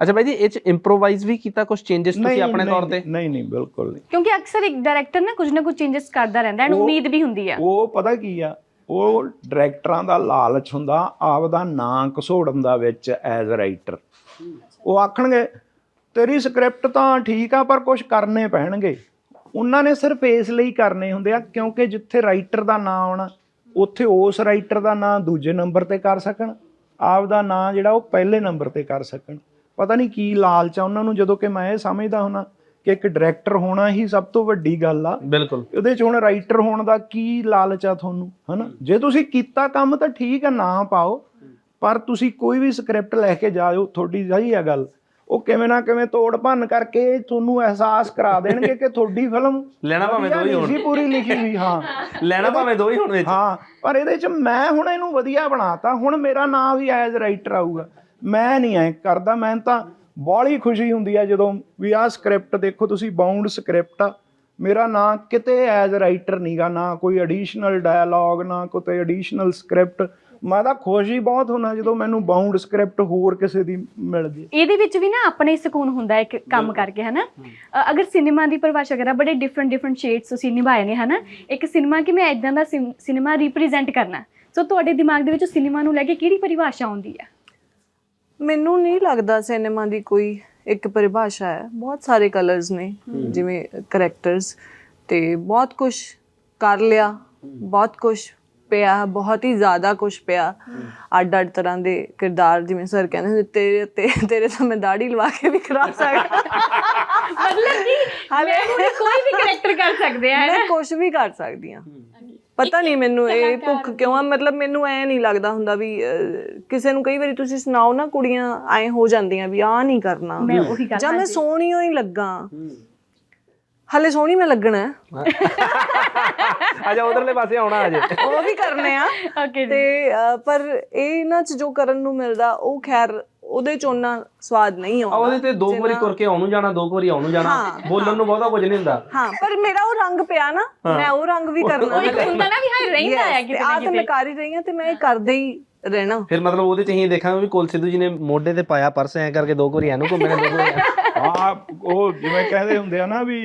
ਅੱਛਾ ਬਾਈ ਜੀ ਇਹ ਚ ਇੰਪਰੋਵਾਈਜ਼ ਵੀ ਕੀਤਾ ਕੁਝ ਚੇਂਜਸ ਤੁਸੀਂ ਆਪਣੇ ਤੌਰ ਤੇ? ਨਹੀਂ ਨਹੀਂ ਬਿਲਕੁਲ ਨਹੀਂ। ਕਿਉਂਕਿ ਅਕਸਰ ਇੱਕ ਡਾਇਰੈਕਟਰ ਨਾ ਕੁਝ ਨਾ ਕੁਝ ਚੇਂਜਸ ਕਰਦਾ ਰਹਿੰਦਾ ਐਂਡ ਉਮੀਦ ਵੀ ਹੁੰਦੀ ਆ। ਉਹ ਪਤਾ ਕੀ ਆ ਉਹ ਡਾਇਰੈਕਟਰਾਂ ਦਾ ਲਾਲਚ ਹੁੰਦਾ ਆਪ ਦਾ ਨਾਂ ਘਸੋੜਨ ਦਾ ਵਿੱਚ ਐਜ਼ ਰਾਈਟਰ ਉਹ ਆਖਣਗੇ, ਤੇਰੀ ਸਕ੍ਰਿਪਟ ਤਾਂ ਠੀਕ ਆ, ਪਰ ਕੁਝ ਕਰਨੇ ਪੈਣਗੇ। ਉਹਨਾਂ ਨੇ ਸਿਰਫ ਇਸ ਲਈ ਕਰਨੇ ਹੁੰਦੇ ਆ, ਕਿਉਂਕਿ ਜਿੱਥੇ ਰਾਈਟਰ ਦਾ ਨਾਂ ਆਉਣਾ, ਉੱਥੇ ਉਸ ਰਾਈਟਰ ਦਾ ਨਾਂ ਦੂਜੇ ਨੰਬਰ ਤੇ ਕਰ ਸਕਣ। ਆਪ ਦਾ ਨਾਂ ਜਿਹੜਾ, ਉਹ ਪਹਿਲੇ ਨੰਬਰ ਤੇ ਕਰ ਸਕਣ। ਪਤਾ ਨਹੀਂ ਕੀ ਲਾਲਚ ਆ ਉਹਨਾਂ ਨੂੰ, ਜਦੋਂ ਕਿ ਮੈਂ ਇਹ ਸਮਝਦਾ ਹੁਣਾ ਕਿ ਇੱਕ ਡਾਇਰੈਕਟਰ ਹੋਣਾ ਹੀ ਸਭ ਤੋਂ ਵੱਡੀ ਗੱਲ ਆ। ਬਿਲਕੁਲ। ਉਹਦੇ ਚ ਹੁਣ ਰਾਈਟਰ ਹੋਣ ਦਾ ਕੀ ਲਾਲਚ ਆ ਤੁਹਾਨੂੰ ਹਨਾ? ਜੇ ਤੁਸੀਂ ਕੀਤਾ ਕੰਮ ਤਾਂ ਠੀਕ ਆ ਨਾ ਪਾਓ ਪਰ ਤੁਸੀਂ ਕੋਈ ਵੀ ਸਕ੍ਰਿਪਟ ਲੈ ਕੇ ਜਾਓ ਤੁਹਾਡੀ ਸਹੀ ਆ ਗੱਲ। ਉਹ ਕਿਵੇਂ ਨਾ ਕਿਵੇਂ ਤੋੜ ਭੰਨ ਕਰਕੇ ਤੁਹਾਨੂੰ ਅਹਿਸਾਸ ਕਰਾ ਦੇਣਗੇ ਕਿ ਤੁਹਾਡੀ ਫਿਲਮ ਲੈਣਾ ਭਾਵੇਂ ਦੋ ਹੀ ਹੋਣ। ਸੀ ਪੂਰੀ ਲਿਖੀ ਵੀ ਹਾਂ। ਲੈਣਾ ਭਾਵੇਂ ਦੋ ਹੀ ਹੁਣ ਵਿੱਚ। ਹਾਂ ਪਰ ਇਹਦੇ ਚ ਮੈਂ ਹੁਣ ਇਹਨੂੰ ਵਧੀਆ ਬਣਾਤਾ। ਹੁਣ ਮੇਰਾ ਨਾਮ ਵੀ ਐਜ਼ ਰਾਈਟਰ ਆਊਗਾ। ਮੈਂ ਨਹੀਂ ਐ ਕਰਦਾ ਮੈਂ ਤਾਂ ਬਾਹਲੀ ਖੁਸ਼ੀ ਹੁੰਦੀ ਆ ਜਦੋਂ ਵੀ ਆਹ ਸਕ੍ਰਿਪਟ ਦੇਖੋ ਤੁਸੀਂ ਬਾਉਂਡ ਸਕ੍ਰਿਪਟ ਆ। ਮੇਰਾ ਨਾਂ ਕਿਤੇ ਐਜ਼ ਰਾਈਟਰ ਨਹੀਂਗਾ ਨਾ ਕੋਈ ਐਡੀਸ਼ਨਲ ਡਾਇਲੌਗ ਨਾ ਕੋਈ ਐਡੀਸ਼ਨਲ ਸਕ੍ਰਿਪਟ ਮੈਂ ਤਾਂ ਖੁਸ਼ ਹੀ ਬਹੁਤ ਹੁੰਦਾ ਜਦੋਂ ਮੈਨੂੰ ਬਾਉਂਡ ਸਕ੍ਰਿਪਟ ਹੋਰ ਕਿਸੇ ਦੀ ਮਿਲ ਜੇ। ਇਹਦੇ ਵਿੱਚ ਵੀ ਨਾ ਆਪਣੇ ਸਕੂਨ ਹੁੰਦਾ ਹੈ ਇੱਕ ਕੰਮ ਕਰਕੇ ਹਨਾ? ਅ, ਅਗਰ ਸਿਨੇਮਾ ਦੀ ਪਰਿਭਾਸ਼ਾ ਕਰਾਂ ਬੜੇ ਡਿਫਰੈਂਟ ਡਿਫਰੈਂਟ ਸ਼ੇਡਸ ਤੁਸੀਂ ਨਿਭਾਏ ਨੇ ਹਨਾ? ਇੱਕ ਸਿਨੇਮਾ ਕਿ ਮੈਂ ਇਦਾਂ ਦਾ ਸਿਨੇਮਾ ਰਿਪਰੈਜ਼ੈਂਟ ਕਰਨਾ। ਸੋ ਤੁਹਾਡੇ ਦਿਮਾਗ ਦੇ ਵਿੱਚ ਸਿਨੇਮਾ ਨੂੰ ਲੈ ਕੇ ਕਿਹੜੀ ਪਰਿਭਾਸ਼ਾ ਆਉਂਦੀ ਹੈ ਮੈਨੂੰ ਨਹੀਂ ਲੱਗਦਾ ਸਿਨੇਮਾ ਦੀ ਕੋਈ ਇੱਕ ਪਰਿਭਾਸ਼ਾ ਹੈ। ਬਹੁਤ ਸਾਰੇ ਕਲਰਸ ਨੇ ਜਿਵੇਂ ਕਰੈਕਟਰਸ ਤੇ ਬਹੁਤ ਕੁਝ ਕਰ ਲਿਆ ਬਹੁਤ ਕੁਝ ਪਿਆ ਬਹੁਤ ਹੀ ਜ਼ਿਆਦਾ ਕੁਝ ਪਿਆ। ਅੱਡ ਅੱਡ ਤਰ੍ਹਾਂ ਦੇ ਕਿਰਦਾਰ ਜਿਵੇਂ ਸਰ ਕਹਿੰਦੇ ਹੁੰਦੇ, ਤੇਰੇ ਤੇ ਤੇਰੇ ਤੋਂ ਮੈਂ ਦਾੜੀ ਲਵਾ ਕੇ ਵੀ ਕਰਾ ਸਕਦਾ। ਮਤਲਬ ਕਿ ਹਾਲੇ ਮੈਂ ਕੋਈ ਵੀ ਕੈਰੈਕਟਰ ਕਰ ਸਕਦੇ ਆ ਮੈਂ ਕੁਝ ਵੀ ਕਰ ਸਕਦੀ ਹਾਂ। ਪਤਾ ਨਹੀਂ ਮੈਨੂੰ ਇਹ ਭੁੱਖ ਕਿਉਂ ਆ ਮਤਲਬ ਮੈਨੂੰ ਐ ਨਹੀਂ ਲੱਗਦਾ ਹੁੰਦਾ ਵੀ ਅਹ, ਕਿਸੇ ਨੂੰ ਕਈ ਵਾਰੀ ਤੁਸੀਂ ਸੁਣਾਓ ਨਾ ਕੁੜੀਆਂ ਐ ਹੋ ਜਾਂਦੀਆਂ ਵੀ ਆ ਨਹੀਂ ਕਰਨਾ। ਮੈਂ ਉਹੀ ਗੱਲ ਜਾਂ ਮੈਂ ਸੋਹਣੀ ਹੋਈ ਲੱਗਾ। ਹਲੇ ਸੋਹਣੀ ਮੈਂ ਲੱਗਣਾ। ਹੈ। ਅੱਛਾ ਉਧਰਲੇ ਪਾਸੇ ਆਉਣਾ ਅਜੇ। ਉਹ ਵੀ ਕਰਨੇ ਆ। ਓਕੇ ਤੇ ਅਹ, ਪਰ ਇਹ ਇਹਨਾਂ ਚ ਜੋ ਕਰਨ ਨੂੰ ਮਿਲਦਾ ਉਹ ਖੈਰ ਉਹਦੇ ਚ ਉਹਨਾਂ ਸਵਾਦ ਨਹੀਂ ਆ ਆਉਂਦਾ ਉਹਦੇ ਤੇ ਦੋ ਵਾਰੀ ਤੁਰ ਕੇ ਆਉਣ ਨੂੰ ਜਾਣਾ ਦੋ ਵਾਰੀ ਆਉਣ ਨੂੰ ਜਾਣਾ ਬੋਲਣ ਨੂੰ ਬਹੁਤਾ ਕੁਝ ਨਹੀਂ ਹੁੰਦਾ। ਹਾਂ ਪਰ ਮੇਰਾ ਉਹ ਰੰਗ ਪਿਆ ਨਾ ਮੈਂ ਉਹ ਰੰਗ ਵੀ ਕਰਨਾ ਉਹ ਇੱਕ ਹੁੰਦਾ ਨਾ ਵੀ ਹਾਂ ਰਹਿੰਦਾ ਆ Yes, ਕਿਤੇ ਤੇ ਨਾ ਆ ਤਾਂ ਮੈਂ ਕਰ ਹੀ ਰਹੀ ਹਾਂ ਤੇ ਮੈਂ ਇਹ ਕਰਦੇ ਹੀ ਰਹਿਣਾ। ਫਿਰ ਮਤਲਬ ਉਹਦੇ ਚ ਅਸੀਂ ਦੇਖਾਂਗੇ ਵੀ ਕੁਲ ਸਿੱਧੂ ਜੀ ਨੇ ਮੋਢੇ ਤੇ ਪਾਇਆ ਪਰਸ ਐ ਕਰਕੇ ਦੋ ਵਾਰੀ ਐਨੂੰ ਘੁੰਮਣੇ ਦੋ ਕੁ ਵਾਰੀ। ਆ ਉਹ ਜਿਵੇਂ ਕਹਿੰਦੇ ਹੁੰਦੇ ਆ ਨਾ ਵੀ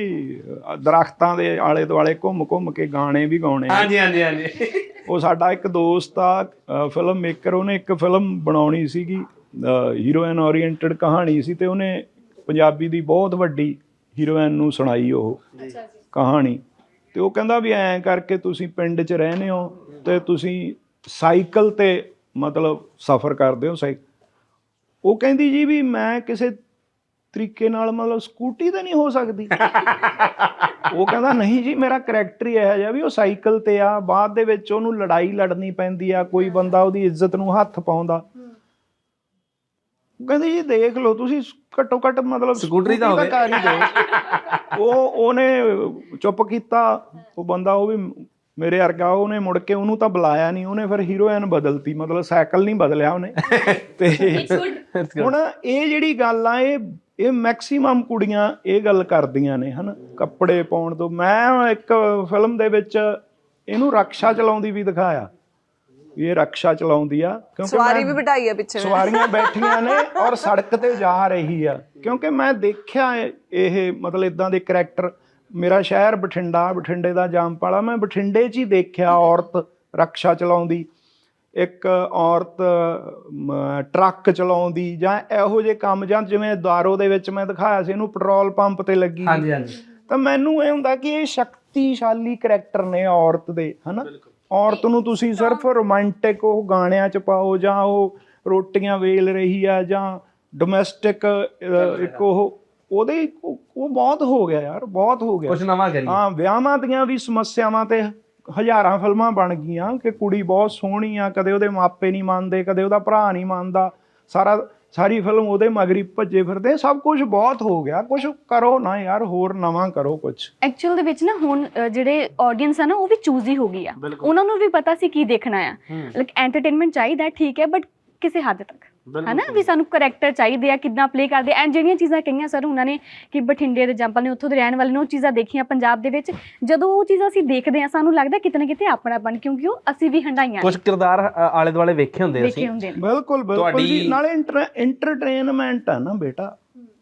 ਦਰਖਤਾਂ ਦੇ ਆਲੇ ਦੁਆਲੇ ਘੁੰਮ ਘੁੰਮ ਕੇ ਗਾਣੇ ਵੀ ਗਾਉਣੇ ਆ। ਹਾਂਜੀ ਹਾਂਜੀ ਹਾਂਜੀ। ਉਹ ਸਾਡਾ ਇੱਕ ਦੋਸਤ ਆ ਫਿਲਮ ਮੇਕਰ ਉਹਨੇ ਇੱਕ ਫਿਲਮ ਬਣਾਉਣੀ ਸੀਗੀ। ਹੀਰੋਇਨ ਓਰੀਐਂਟਡ ਕਹਾਣੀ ਸੀ ਤੇ ਉਹਨੇ ਪੰਜਾਬੀ ਦੀ ਬਹੁਤ ਵੱਡੀ ਹੀਰੋਇਨ ਨੂੰ ਸੁਣਾਈ ਉਹ ਕਹਾਣੀ। ਤੇ ਉਹ ਕਹਿੰਦਾ ਵੀ ਐਂ ਕਰਕੇ ਤੁਸੀਂ ਪਿੰਡ 'ਚ ਰਹਿੰਦੇ ਹੋ ਤੇ ਤੁਸੀਂ ਸਾਈਕਲ ਤੇ ਮਤਲਬ ਸਫ਼ਰ ਕਰਦੇ ਹੋ ਸਾਈਕਲ ਉਹ ਕਹਿੰਦੀ ਜੀ ਵੀ ਮੈਂ ਕਿਸੇ ਤਰੀਕੇ ਨਾਲ ਮਤਲਬ ਸਕੂਟੀ ਤੇ ਨਹੀਂ ਹੋ ਸਕਦੀ। ਉਹ ਕਹਿੰਦਾ ਨਹੀਂ ਜੀ ਮੇਰਾ ਕਰੈਕਟਰ ਹੀ ਇਹੋ ਜਿਹਾ ਵੀ ਉਹ ਸਾਈਕਲ ਤੇ ਆ ਬਾਅਦ ਦੇ ਵਿੱਚ ਉਹਨੂੰ ਲੜਾਈ ਲੜਨੀ ਪੈਂਦੀ ਆ ਕੋਈ ਬੰਦਾ ਉਹਦੀ ਇੱਜ਼ਤ ਨੂੰ ਹੱਥ ਪਾਉਂਦਾ। ਉਹ ਕਹਿੰਦੀ ਜੀ ਦੇਖ ਲਓ ਤੁਸੀਂ ਘੱਟੋ ਘੱਟ ਮਤਲਬ ਸਕੂਟਰੀ ਤਾਂ ਸਕੂਟਰੀ ਕਰ ਹੀ ਦਿਓ। ਉਹ ਉਹਨੇ ਚੁੱਪ ਕੀਤਾ। ਉਹ ਬੰਦਾ ਉਹ ਵੀ ਮੇਰੇ ਵਰਗਾ ਉਹਨੇ ਮੁੜ ਕੇ ਉਹਨੂੰ ਤਾਂ ਬੁਲਾਇਆ ਨਹੀਂ। ਉਹਨੇ ਫਿਰ ਹੀਰੋਇਨ ਬਦਲਤੀ। ਮਤਲਬ ਸਾਈਕਲ ਨਹੀਂ ਬਦਲਿਆ ਉਹਨੇ। ਤੇ ਹੁਣ ਇਹ ਜਿਹੜੀ ਗੱਲ ਆ ਇਹ ਇਹ ਮੈਕਸਿਮਮ ਕੁੜੀਆਂ ਇਹ ਗੱਲ ਕਰਦੀਆਂ ਨੇ ਹਨ? ਕੱਪੜੇ ਪਾਉਣ ਤੋਂ। ਮੈਂ ਇੱਕ ਫਿਲਮ ਦੇ ਵਿੱਚ ਇਹਨੂੰ ਰਕਸ਼ਾ ਚਲਾਉਂਦੀ ਵੀ ਦਿਖਾਇਆ। ਵੀ ਇਹ ਰਕਸ਼ਾ ਚਲਾਉਂਦੀ ਆ ਕਿਉਂਕਿ ਸਵਾਰੀ ਵੀ ਬਿਠਾਈ ਆ ਪਿੱਛੇ। ਸਵਾਰੀਆਂ ਬੈਠੀਆਂ ਨੇ ਔਰ ਸੜਕ ਤੇ ਜਾ ਰਹੀ ਆ। ਕਿਉਂਕਿ ਮੈਂ ਦੇਖਿਆ ਇਹ- ਮਤਲਬ ਇਦਾਂ ਦੇ ਕਰੈਕਟਰ ਮੇਰਾ ਸ਼ਹਿਰ ਬਠਿੰਡਾ ਬਠਿੰਡੇ ਦਾ ਜਾਮਪਾਲਾ ਮੈਂ ਬਠਿੰਡੇ 'ਚ ਹੀ ਦੇਖਿਆ ਔਰਤ ਰਕਸ਼ਾ ਚਲਾਉਂਦੀ ਇੱਕ ਔਰਤ ਟਰੱਕ ਚਲਾਉਂਦੀ ਜਾਂ ਇਹੋ ਜਿਹੇ ਕੰਮ ਜਾਂ ਜਿਵੇਂ ਦਾਰੋ ਦੇ ਵਿੱਚ ਮੈਂ ਦਿਖਾਇਆ ਸੀ ਇਹਨੂੰ ਪੈਟਰੋਲ ਪੰਪ ਤੇ ਲੱਗੀ। ਹਾਂਜੀ ਹਾਂਜੀ। ਤਾਂ ਮੈਨੂੰ ਇਹ ਹੁੰਦਾ ਕਿ ਇਹ ਸ਼ਕਤੀਸ਼ਾਲੀ ਕਰੈਕਟਰ ਨੇ ਔਰਤ ਦੇ ਹਨਾ? ਔਰਤ ਨੂੰ ਤੁਸੀਂ ਸਿਰਫ ਰੋਮਾਂਟਿਕ ਉਹ ਗਾਣਿਆਂ ਚ ਪਾਓ ਜਾਂ ਉਹ ਰੋਟੀਆਂ ਵੇਲ ਰਹੀ ਆ ਜਾਂ ਡੋਮੈਸਟਿਕ ਇੱਕ ਉਹ ਉਹਦੇ ਉਹ ਬਹੁਤ ਹੋ ਗਿਆ ਯਾਰ ਬਹੁਤ ਹੋ ਗਿਆ। ਕੁਝ ਨਵਾਂ ਕਰੀ ਹਾਂ ਵਿਆਹਾਂ ਦੀਆਂ ਵੀ ਸਮੱਸਿਆਵਾਂ ਤੇ ਹਜ਼ਾਰਾਂ ਫਿਲਮਾਂ ਬਣ ਗਈਆਂ ਕਿ ਕੁੜੀ ਬਹੁਤ ਸੋਹਣੀ ਆ ਕਦੇ ਉਹਦੇ ਮਾਪੇ ਨਹੀਂ ਮੰਨਦੇ ਕਦੇ ਉਹਦਾ ਭਰਾ ਨਹੀਂ ਮੰਨਦਾ ਸਾਰਾ ਸਾਰੀ ਫਿਲਮ ਉਹਦੇ ਮਗਰੀ ਭੱਜੇ ਫਿਰਦੇ ਸਭ ਕੁਝ ਬਹੁਤ ਹੋ ਗਿਆ। ਕੁਝ ਕਰੋ ਨਾ ਯਾਰ ਹੋਰ ਨਵਾਂ ਕਰੋ ਕੁਝ ਐਕਚੁਅਲ ਦੇ ਵਿੱਚ ਨਾ ਹੁਣ ਅ, ਜਿਹੜੇ ਆਡੀਅנס ਆ ਨਾ ਉਹ ਵੀ ਚੂਜ਼ੀ ਹੋ ਗਈ ਆ। ਉਹਨਾਂ ਨੂੰ ਵੀ ਪਤਾ ਸੀ ਕੀ ਦੇਖਣਾ ਆ। ਲਾਈਕ ਐਂਟਰਟੇਨਮੈਂਟ ਚਾਹੀਦਾ ਠੀਕ ਹੈ ਬਟ ਕਿਸੇ ਹੱਦ ਤੱਕ। ਹਨਾ ਵੀ ਸਾਨੂੰ ਕਰੈਕਟਰ ਚਾਹੀਦੇ ਆ ਕਿੰਨਾ ਪਲੇ ਕਰਦੇ ਐਂਡ ਜਿਹੜੀਆਂ ਚੀਜ਼ਾਂ ਕਹੀਆਂ ਸਰ ਉਹਨਾਂ ਨੇ ਕਿ ਬਠਿੰਡੇ ਦੇ ਜੰਪਲ ਨੇ ਉੱਥੋਂ ਦੇ ਰਹਿਣ ਵਾਲੇ ਨੇ ਉਹ ਚੀਜ਼ਾਂ ਦੇਖੀਆਂ ਪੰਜਾਬ ਦੇ ਵਿੱਚ। ਜਦੋਂ ਉਹ ਚੀਜ਼ਾਂ ਅਸੀਂ ਦੇਖਦੇ ਆ ਸਾਨੂੰ ਲੱਗਦਾ ਕਿਤੇ ਨਾ ਕਿਤੇ ਆਪਣਾਪਨ ਕਿਉਂਕਿ ਉਹ ਅਸੀਂ ਵੀ ਹੰਡਾਈਆਂ ਕੁਝ ਕਿਰਦਾਰ ਆਲੇ ਦੁਆਲੇ ਵੇਖੇ ਹੁੰਦੇ ਅਸੀਂ। ਹੁੰਦੇ ਨੇ। ਬਿਲਕੁਲ ਬਿਲਕੁਲ ਤੁਹਾਡੀ- ਜੀ ਨਾਲੇ ਐਂਟਰਟੇਨਮੈਂਟ ਆ ਨਾ ਬੇਟਾ।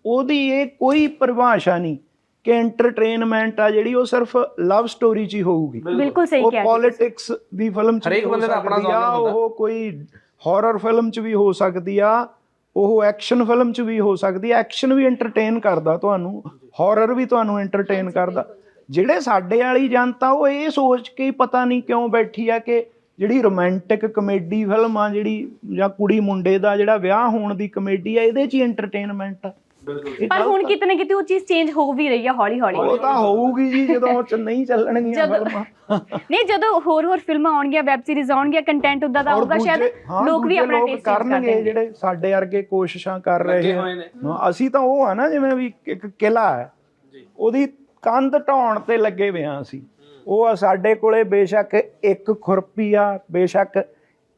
ਉਹਦੀ ਇਹ ਕੋਈ ਪਰਿਭਾਸ਼ਾ ਨਹੀਂ ਕਿ ਐਂਟਰਟੇਨਮੈਂਟ ਆ ਜਿਹੜੀ ਉਹ ਸਿਰਫ ਲਵ ਸਟੋਰੀ 'ਚ ਹੀ ਹੋਊਗੀ। ਬਿਲਕੁਲ। ਸਹੀ ਉਹ ਕਿਹਾ ਪੋਲਿਟਿਕਸ ਦੀ ਫਿਲਮ ਚ ਹਰੇਕ ਬੰਦੇ ਦਾ ਆਪਣਾ genre ਹੁੰਦਾ। ਉਹ ਕੋਈ ਹਾਰਰ ਫਿਲਮ ਚ ਵੀ ਹੋ ਸਕਦੀ ਆ ਉਹ ਐਕਸ਼ਨ ਫਿਲਮ ਚ ਵੀ ਹੋ ਸਕਦੀ ਆ ਐਕਸ਼ਨ ਵੀ ਐਂਟਰਟੇਨ ਕਰਦਾ ਤੁਹਾਨੂੰ ਹਾਰਰ ਵੀ ਤੁਹਾਨੂੰ ਐਂਟਰਟੇਨ ਕਰਦਾ। ਜਿਹੜੇ ਸਾਡੇ ਵਾਲੀ ਜਨਤਾ ਉਹ ਇਹ ਸੋਚ ਕੇ ਹੀ ਪਤਾ ਨਹੀਂ ਕਿਉਂ ਬੈਠੀ ਆ ਕਿ ਜਿਹੜੀ ਰੋਮਾਂਟਿਕ ਕਮੇਡੀ ਫਿਲਮ ਆ ਜਿਹੜੀ ਜਾਂ ਕੁੜੀ ਮੁੰਡੇ ਦਾ ਜਿਹੜਾ ਵਿਆਹ ਹੋਣ ਦੀ ਕਮੇਡੀ ਆ ਇਹਦੇ ਚ ਹੀ ਐਂਟਰਟੇਨਮੈਂਟ ਆ। ਪਰ ਹੁਣ ਕਿਤੇ ਨਾ ਕਿਤੇ ਉਹ ਚੀਜ਼ ਚੇਂਜ ਹੋ ਵੀ ਰਹੀ ਆ ਹੌਲੀ ਹੌਲੀ। ਉਹ ਤਾਂ ਹੋਊਗੀ ਜੀ ਜਦੋਂ ਉਹ ਚ ਨਹੀਂ ਚੱਲਣਗੀਆਂ ਜਦੋਂ- ਫਿਲਮਾਂ। ਨਹੀਂ ਜਦੋਂ ਹੋਰ ਹੋਰ ਫਿਲਮਾਂ ਆਉਣਗੀਆਂ ਵੈਬ ਸੀਰੀਜ਼ ਆਉਣਗੀਆਂ ਕੰਟੈਂਟ ਉਦਾਂ ਦਾ ਔਰ ਆਊਗਾ ਸ਼ਾਇਦ ਦੂਜੇ- ਹਾਂ, ਲੋਕ ਵੀ ਦੂਜੇ ਆਪਣਾ ਲੋਕ ਟੇਸਟ ਕਰਨਗੇ ਜਿਹੜੇ ਸਾਡੇ ਵਰਗੇ ਕੋਸ਼ਿਸ਼ਾਂ ਕਰ ਰਹੇ ਹਾਂ, ਅਸੀਂ ਤਾਂ ਉਹ ਆ ਨਾ ਜਿਵੇਂ ਵੀ ਇੱਕ ਕਿਲਾ ਹੈ। ਉਹਦੀ ਕੰਧ ਢਾਉਣ ਤੇ ਲੱਗੇ ਹੋਏ ਆ ਅਸੀਂ। ਉਹ ਆ ਸਾਡੇ ਕੋਲੇ ਬੇਸ਼ੱਕ ਇੱਕ ਖੁਰਪੀ ਆ ਬੇਸ਼ੱਕ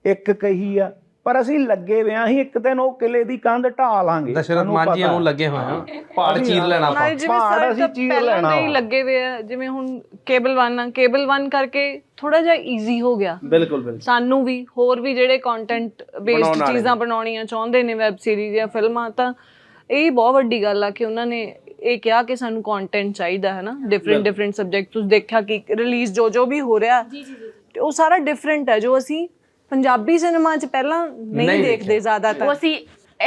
ਇੱਕ ਕਹੀ ਆ। ਪਰ ਅਸੀਂ ਲੱਗੇ ਹੋਏ ਆ ਅਸੀਂ ਇੱਕ ਦਿਨ ਉਹ ਕਿਲੇ ਦੀ ਕੰਧ ਢਾ ਲਾਂਗੇ। ਸਾਨੂੰ ਮਾਂਜੀਆਂ ਪਤਾ। ਨੂੰ ਲੱਗੇ ਹੋਏ ਆ। ਪਹਾੜ ਚੀਰ ਲੈਣਾ ਆਪਾਂ। ਨਾਲੇ ਜਿਵੇਂ ਪਹਾੜ ਸਰ ਅਸੀਂ ਤਾਂ ਚੀਰ ਪਹਿਲਾਂ ਲੈਣਾ ਦੇ ਹੀ ਵਾ। ਲੱਗੇ ਹੋਏ ਆ ਜਿਵੇਂ ਹੁਣ ਕੇਬਲ 1 ਆ ਕੇਬਲ 1 ਕਰਕੇ ਥੋੜਾ ਜਿਹਾ ਈਜ਼ੀ ਹੋ ਗਿਆ। ਬਿਲਕੁਲ ਬਿਲਕੁਲ। ਸਾਨੂੰ ਵੀ ਹੋਰ ਵੀ ਜਿਹੜੇ ਕੰਟੈਂਟ ਬੇਸਡ ਚੀਜ਼ਾਂ ਬਣਾਉਣੀਆਂ ਚਾਹੁੰਦੇ ਨੇ ਵੈਬ ਸੀਰੀਜ਼ ਜਾਂ ਫਿਲਮਾਂ ਤਾਂ ਇਹ ਬਹੁਤ ਵੱਡੀ ਗੱਲ ਆ ਕਿ ਉਹਨਾਂ ਨੇ ਇਹ ਕਿਹਾ ਕਿ ਸਾਨੂੰ ਕੰਟੈਂਟ ਚਾਹੀਦਾ ਹੈ ਨਾ ਡਿਫਰੈਂਟ ਡਿਫਰੈਂਟ ਸਬਜੈਕਟ ਤੁਸੀਂ ਦੇਖਿਆ ਕਿ ਰਿਲੀਜ਼ ਜੋ ਜੋ ਵੀ ਹੋ ਰਿਹਾ ਜੀ ਜੀ ਜੀ ਉਹ ਸਾਰਾ ਡਿਫਰੈਂਟ ਹੈ ਜੋ ਅਸੀਂ ਪੰਜਾਬੀ ਸਿਨੇਮਾ 'ਚ ਪਹਿਲਾਂ ਨਹੀਂ ਦੇਖਦੇ ਜ਼ਿਆਦਾਤਰ। ਉਹ ਅਸੀਂ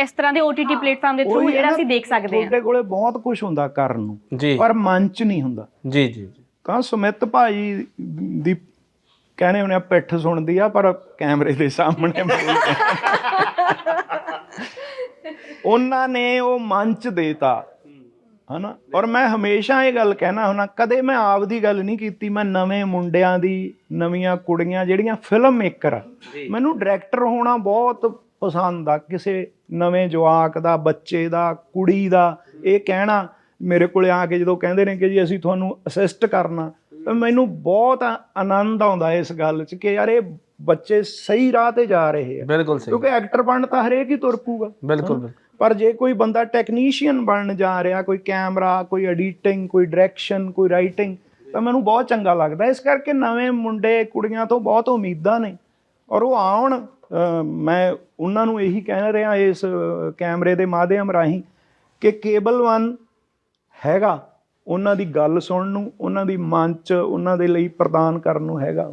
ਇਸ ਤਰ੍ਹਾਂ ਦੇ OTT ਪਲੇਟਫਾਰਮ ਦੇ ਥਰੂ ਉਹੀ ਹੈ ਜਿਹੜਾ ਨਾ, ਅਸੀਂ ਦੇਖ ਸਕਦੇ ਹਾਂ। ਤੁਹਾਡੇ ਕੋਲੇ ਬਹੁਤ ਕੁਝ ਹੁੰਦਾ ਕਰਨ ਨੂੰ ਜੀ। ਪਰ ਮਨ ਚ ਨਹੀਂ ਹੁੰਦਾ। ਜੀ ਜੀ ਜੀ। ਕਾਂ ਸੁਮਿਤ ਭਾਈ ਦੀ ਕਹਿੰਦੇ ਹੁੰਦੇ ਆ ਪਿੱਠ ਸੁਣਦੀ ਆ ਪਰ ਕੈਮਰੇ ਦੇ ਸਾਹਮਣੇ ਬੋਲਦੇ ਉਹਨਾਂ ਨੇ ਉਹ ਮੰਚ ਦੇਤਾ। ਹਨਾ? ਔਰ ਮੈਂ ਹਮੇਸ਼ਾ ਇਹ ਗੱਲ ਕਹਿਣਾ ਹੁਣਾ ਕਦੇ ਮੈਂ ਆਪ ਦੀ ਗੱਲ ਨਹੀਂ ਕੀਤੀ ਮੈਂ ਨਵੇਂ ਮੁੰਡਿਆਂ ਦੀ ਨਵੀਆਂ ਕੁੜੀਆਂ ਜਿਹੜੀਆਂ ਫਿਲਮ ਮੇਕਰ ਮੈਨੂੰ ਡਾਇਰੈਕਟਰ ਹੋਣਾ ਬਹੁਤ ਪਸੰਦ ਆ ਕਿਸੇ ਨਵੇਂ ਜਵਾਕ ਦਾ ਬੱਚੇ ਦਾ ਕੁੜੀ ਦਾ। ਇਹ ਕਹਿਣਾ ਮੇਰੇ ਕੋਲੇ ਆ ਕੇ ਜਦੋਂ ਕਹਿੰਦੇ ਨੇ ਕਿ ਜੀ ਅਸੀਂ ਤੁਹਾਨੂੰ ਅਸਿਸਟ ਕਰਨਾ ਤਾਂ ਮੈਨੂੰ ਬਹੁਤ ਆਨੰਦ ਆਉਂਦਾ ਇਸ ਗੱਲ 'ਚ ਕਿ ਯਾਰ ਇਹ ਬੱਚੇ ਸਹੀ ਰਾਹ ਤੇ ਜਾ ਰਹੇ ਆ। ਬਿਲਕੁਲ ਸਹੀ। ਕਿਉਂਕਿ ਐਕਟਰ ਬਣਨ ਤਾਂ ਹਰੇਕ ਹੀ ਤੁਰ ਪੂਗਾ ਬਿਲਕੁਲ ਬਿਲਕੁਲ। ਪਰ ਜੇ ਕੋਈ ਬੰਦਾ ਟੈਕਨੀਸ਼ੀਅਨ ਬਣਨ ਜਾ ਰਿਹਾ, ਕੋਈ ਕੈਮਰਾ ਕੋਈ ਐਡੀਟਿੰਗ ਕੋਈ ਡਾਇਰੈਕਸ਼ਨ ਕੋਈ ਰਾਈਟਿੰਗ ਤਾਂ ਮੈਨੂੰ ਬਹੁਤ ਚੰਗਾ ਲੱਗਦਾ। ਇਸ ਕਰਕੇ ਨਵੇਂ ਮੁੰਡੇ, ਕੁੜੀਆਂ ਤੋਂ ਬਹੁਤ ਉਮੀਦਾਂ ਨੇ। ਔਰ ਉਹ ਆਉਣ ਮੈਂ ਉਹਨਾਂ ਨੂੰ ਇਹੀ ਕਹਿ ਰਿਹਾ ਇਸ ਕੈਮਰੇ ਦੇ ਮਾਧਿਅਮ ਰਾਹੀਂ ਕਿ ਕੇਬਲ 1 ਹੈਗਾ। ਉਹਨਾਂ ਦੀ ਗੱਲ ਸੁਣਨ ਨੂੰ, ਉਹਨਾਂ ਦੀ ਮੰਚ ਉਹਨਾਂ ਦੇ ਲਈ ਪ੍ਰਦਾਨ ਕਰਨ ਨੂੰ ਹੈਗਾ।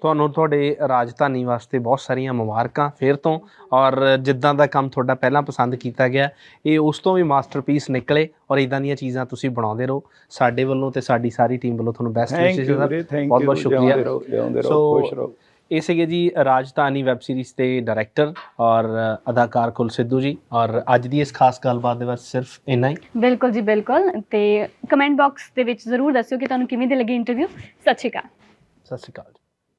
ਤੁਹਾਨੂੰ ਤੁਹਾਡੇ ਰਾਜਧਾਨੀ ਵਾਸਤੇ ਬਹੁਤ ਸਾਰੀਆਂ ਮੁਬਾਰਕਾਂ ਫੇਰ ਤੋਂ। ਔਰ ਜਿੱਦਾਂ ਦਾ ਕੰਮ ਤੁਹਾਡਾ ਪਹਿਲਾਂ ਪਸੰਦ ਕੀਤਾ ਗਿਆ ਇਹ ਉਸ ਤੋਂ ਵੀ ਮਾਸਟਰਪੀਸ ਨਿਕਲੇ ਔਰ ਇਦਾਂ ਦੀਆਂ ਚੀਜ਼ਾਂ ਤੁਸੀਂ ਬਣਾਉਂਦੇ ਰਹੋ। ਸਾਡੇ ਵੱਲੋਂ ਤੇ ਸਾਡੀ ਸਾਰੀ ਟੀਮ ਵੱਲੋਂ ਤੁਹਾਨੂੰ ਬੈਸਟ ਵਿਸ਼ੇਸ ਬਹੁਤ ਬਹੁਤ ਸ਼ੁਕਰੀਆ। ਰਹੋ ਜਿਉਂਦੇ ਰਹੋ ਸੋ ਖੁਸ਼ ਰਹੋ। ਇਹ ਸੀਗੇ ਜੀ ਰਾਜਧਾਨੀ ਵੈਬ ਸੀਰੀਜ਼ ਦੇ ਡਾਇਰੈਕਟਰ ਔਰ ਅਦਾਕਾਰ ਕੁਲ ਸਿੱਧੂ ਜੀ। ਔਰ ਅੱਜ ਦੀ ਇਸ ਖਾਸ ਗੱਲਬਾਤ ਦੇ ਵਿੱਚ ਸਿਰਫ ਇੰਨਾ ਹੀ। ਬਿਲਕੁਲ ਜੀ ਬਿਲਕੁਲ। ਤੇ ਕਮੈਂਟ ਬਾਕਸ ਦੇ ਵਿੱਚ ਜ਼ਰੂਰ ਦੱਸਿਓ ਕਿ ਤੁਹਾਨੂੰ ਕਿਵੇਂ ਦੀ ਲੱਗੀ ਇੰਟਰਵਿਊ ਸਤਿ ਸ਼੍ਰੀ ਅਕਾਲ। ਸਤਿ ਸ਼੍ਰੀ ਅਕਾਲ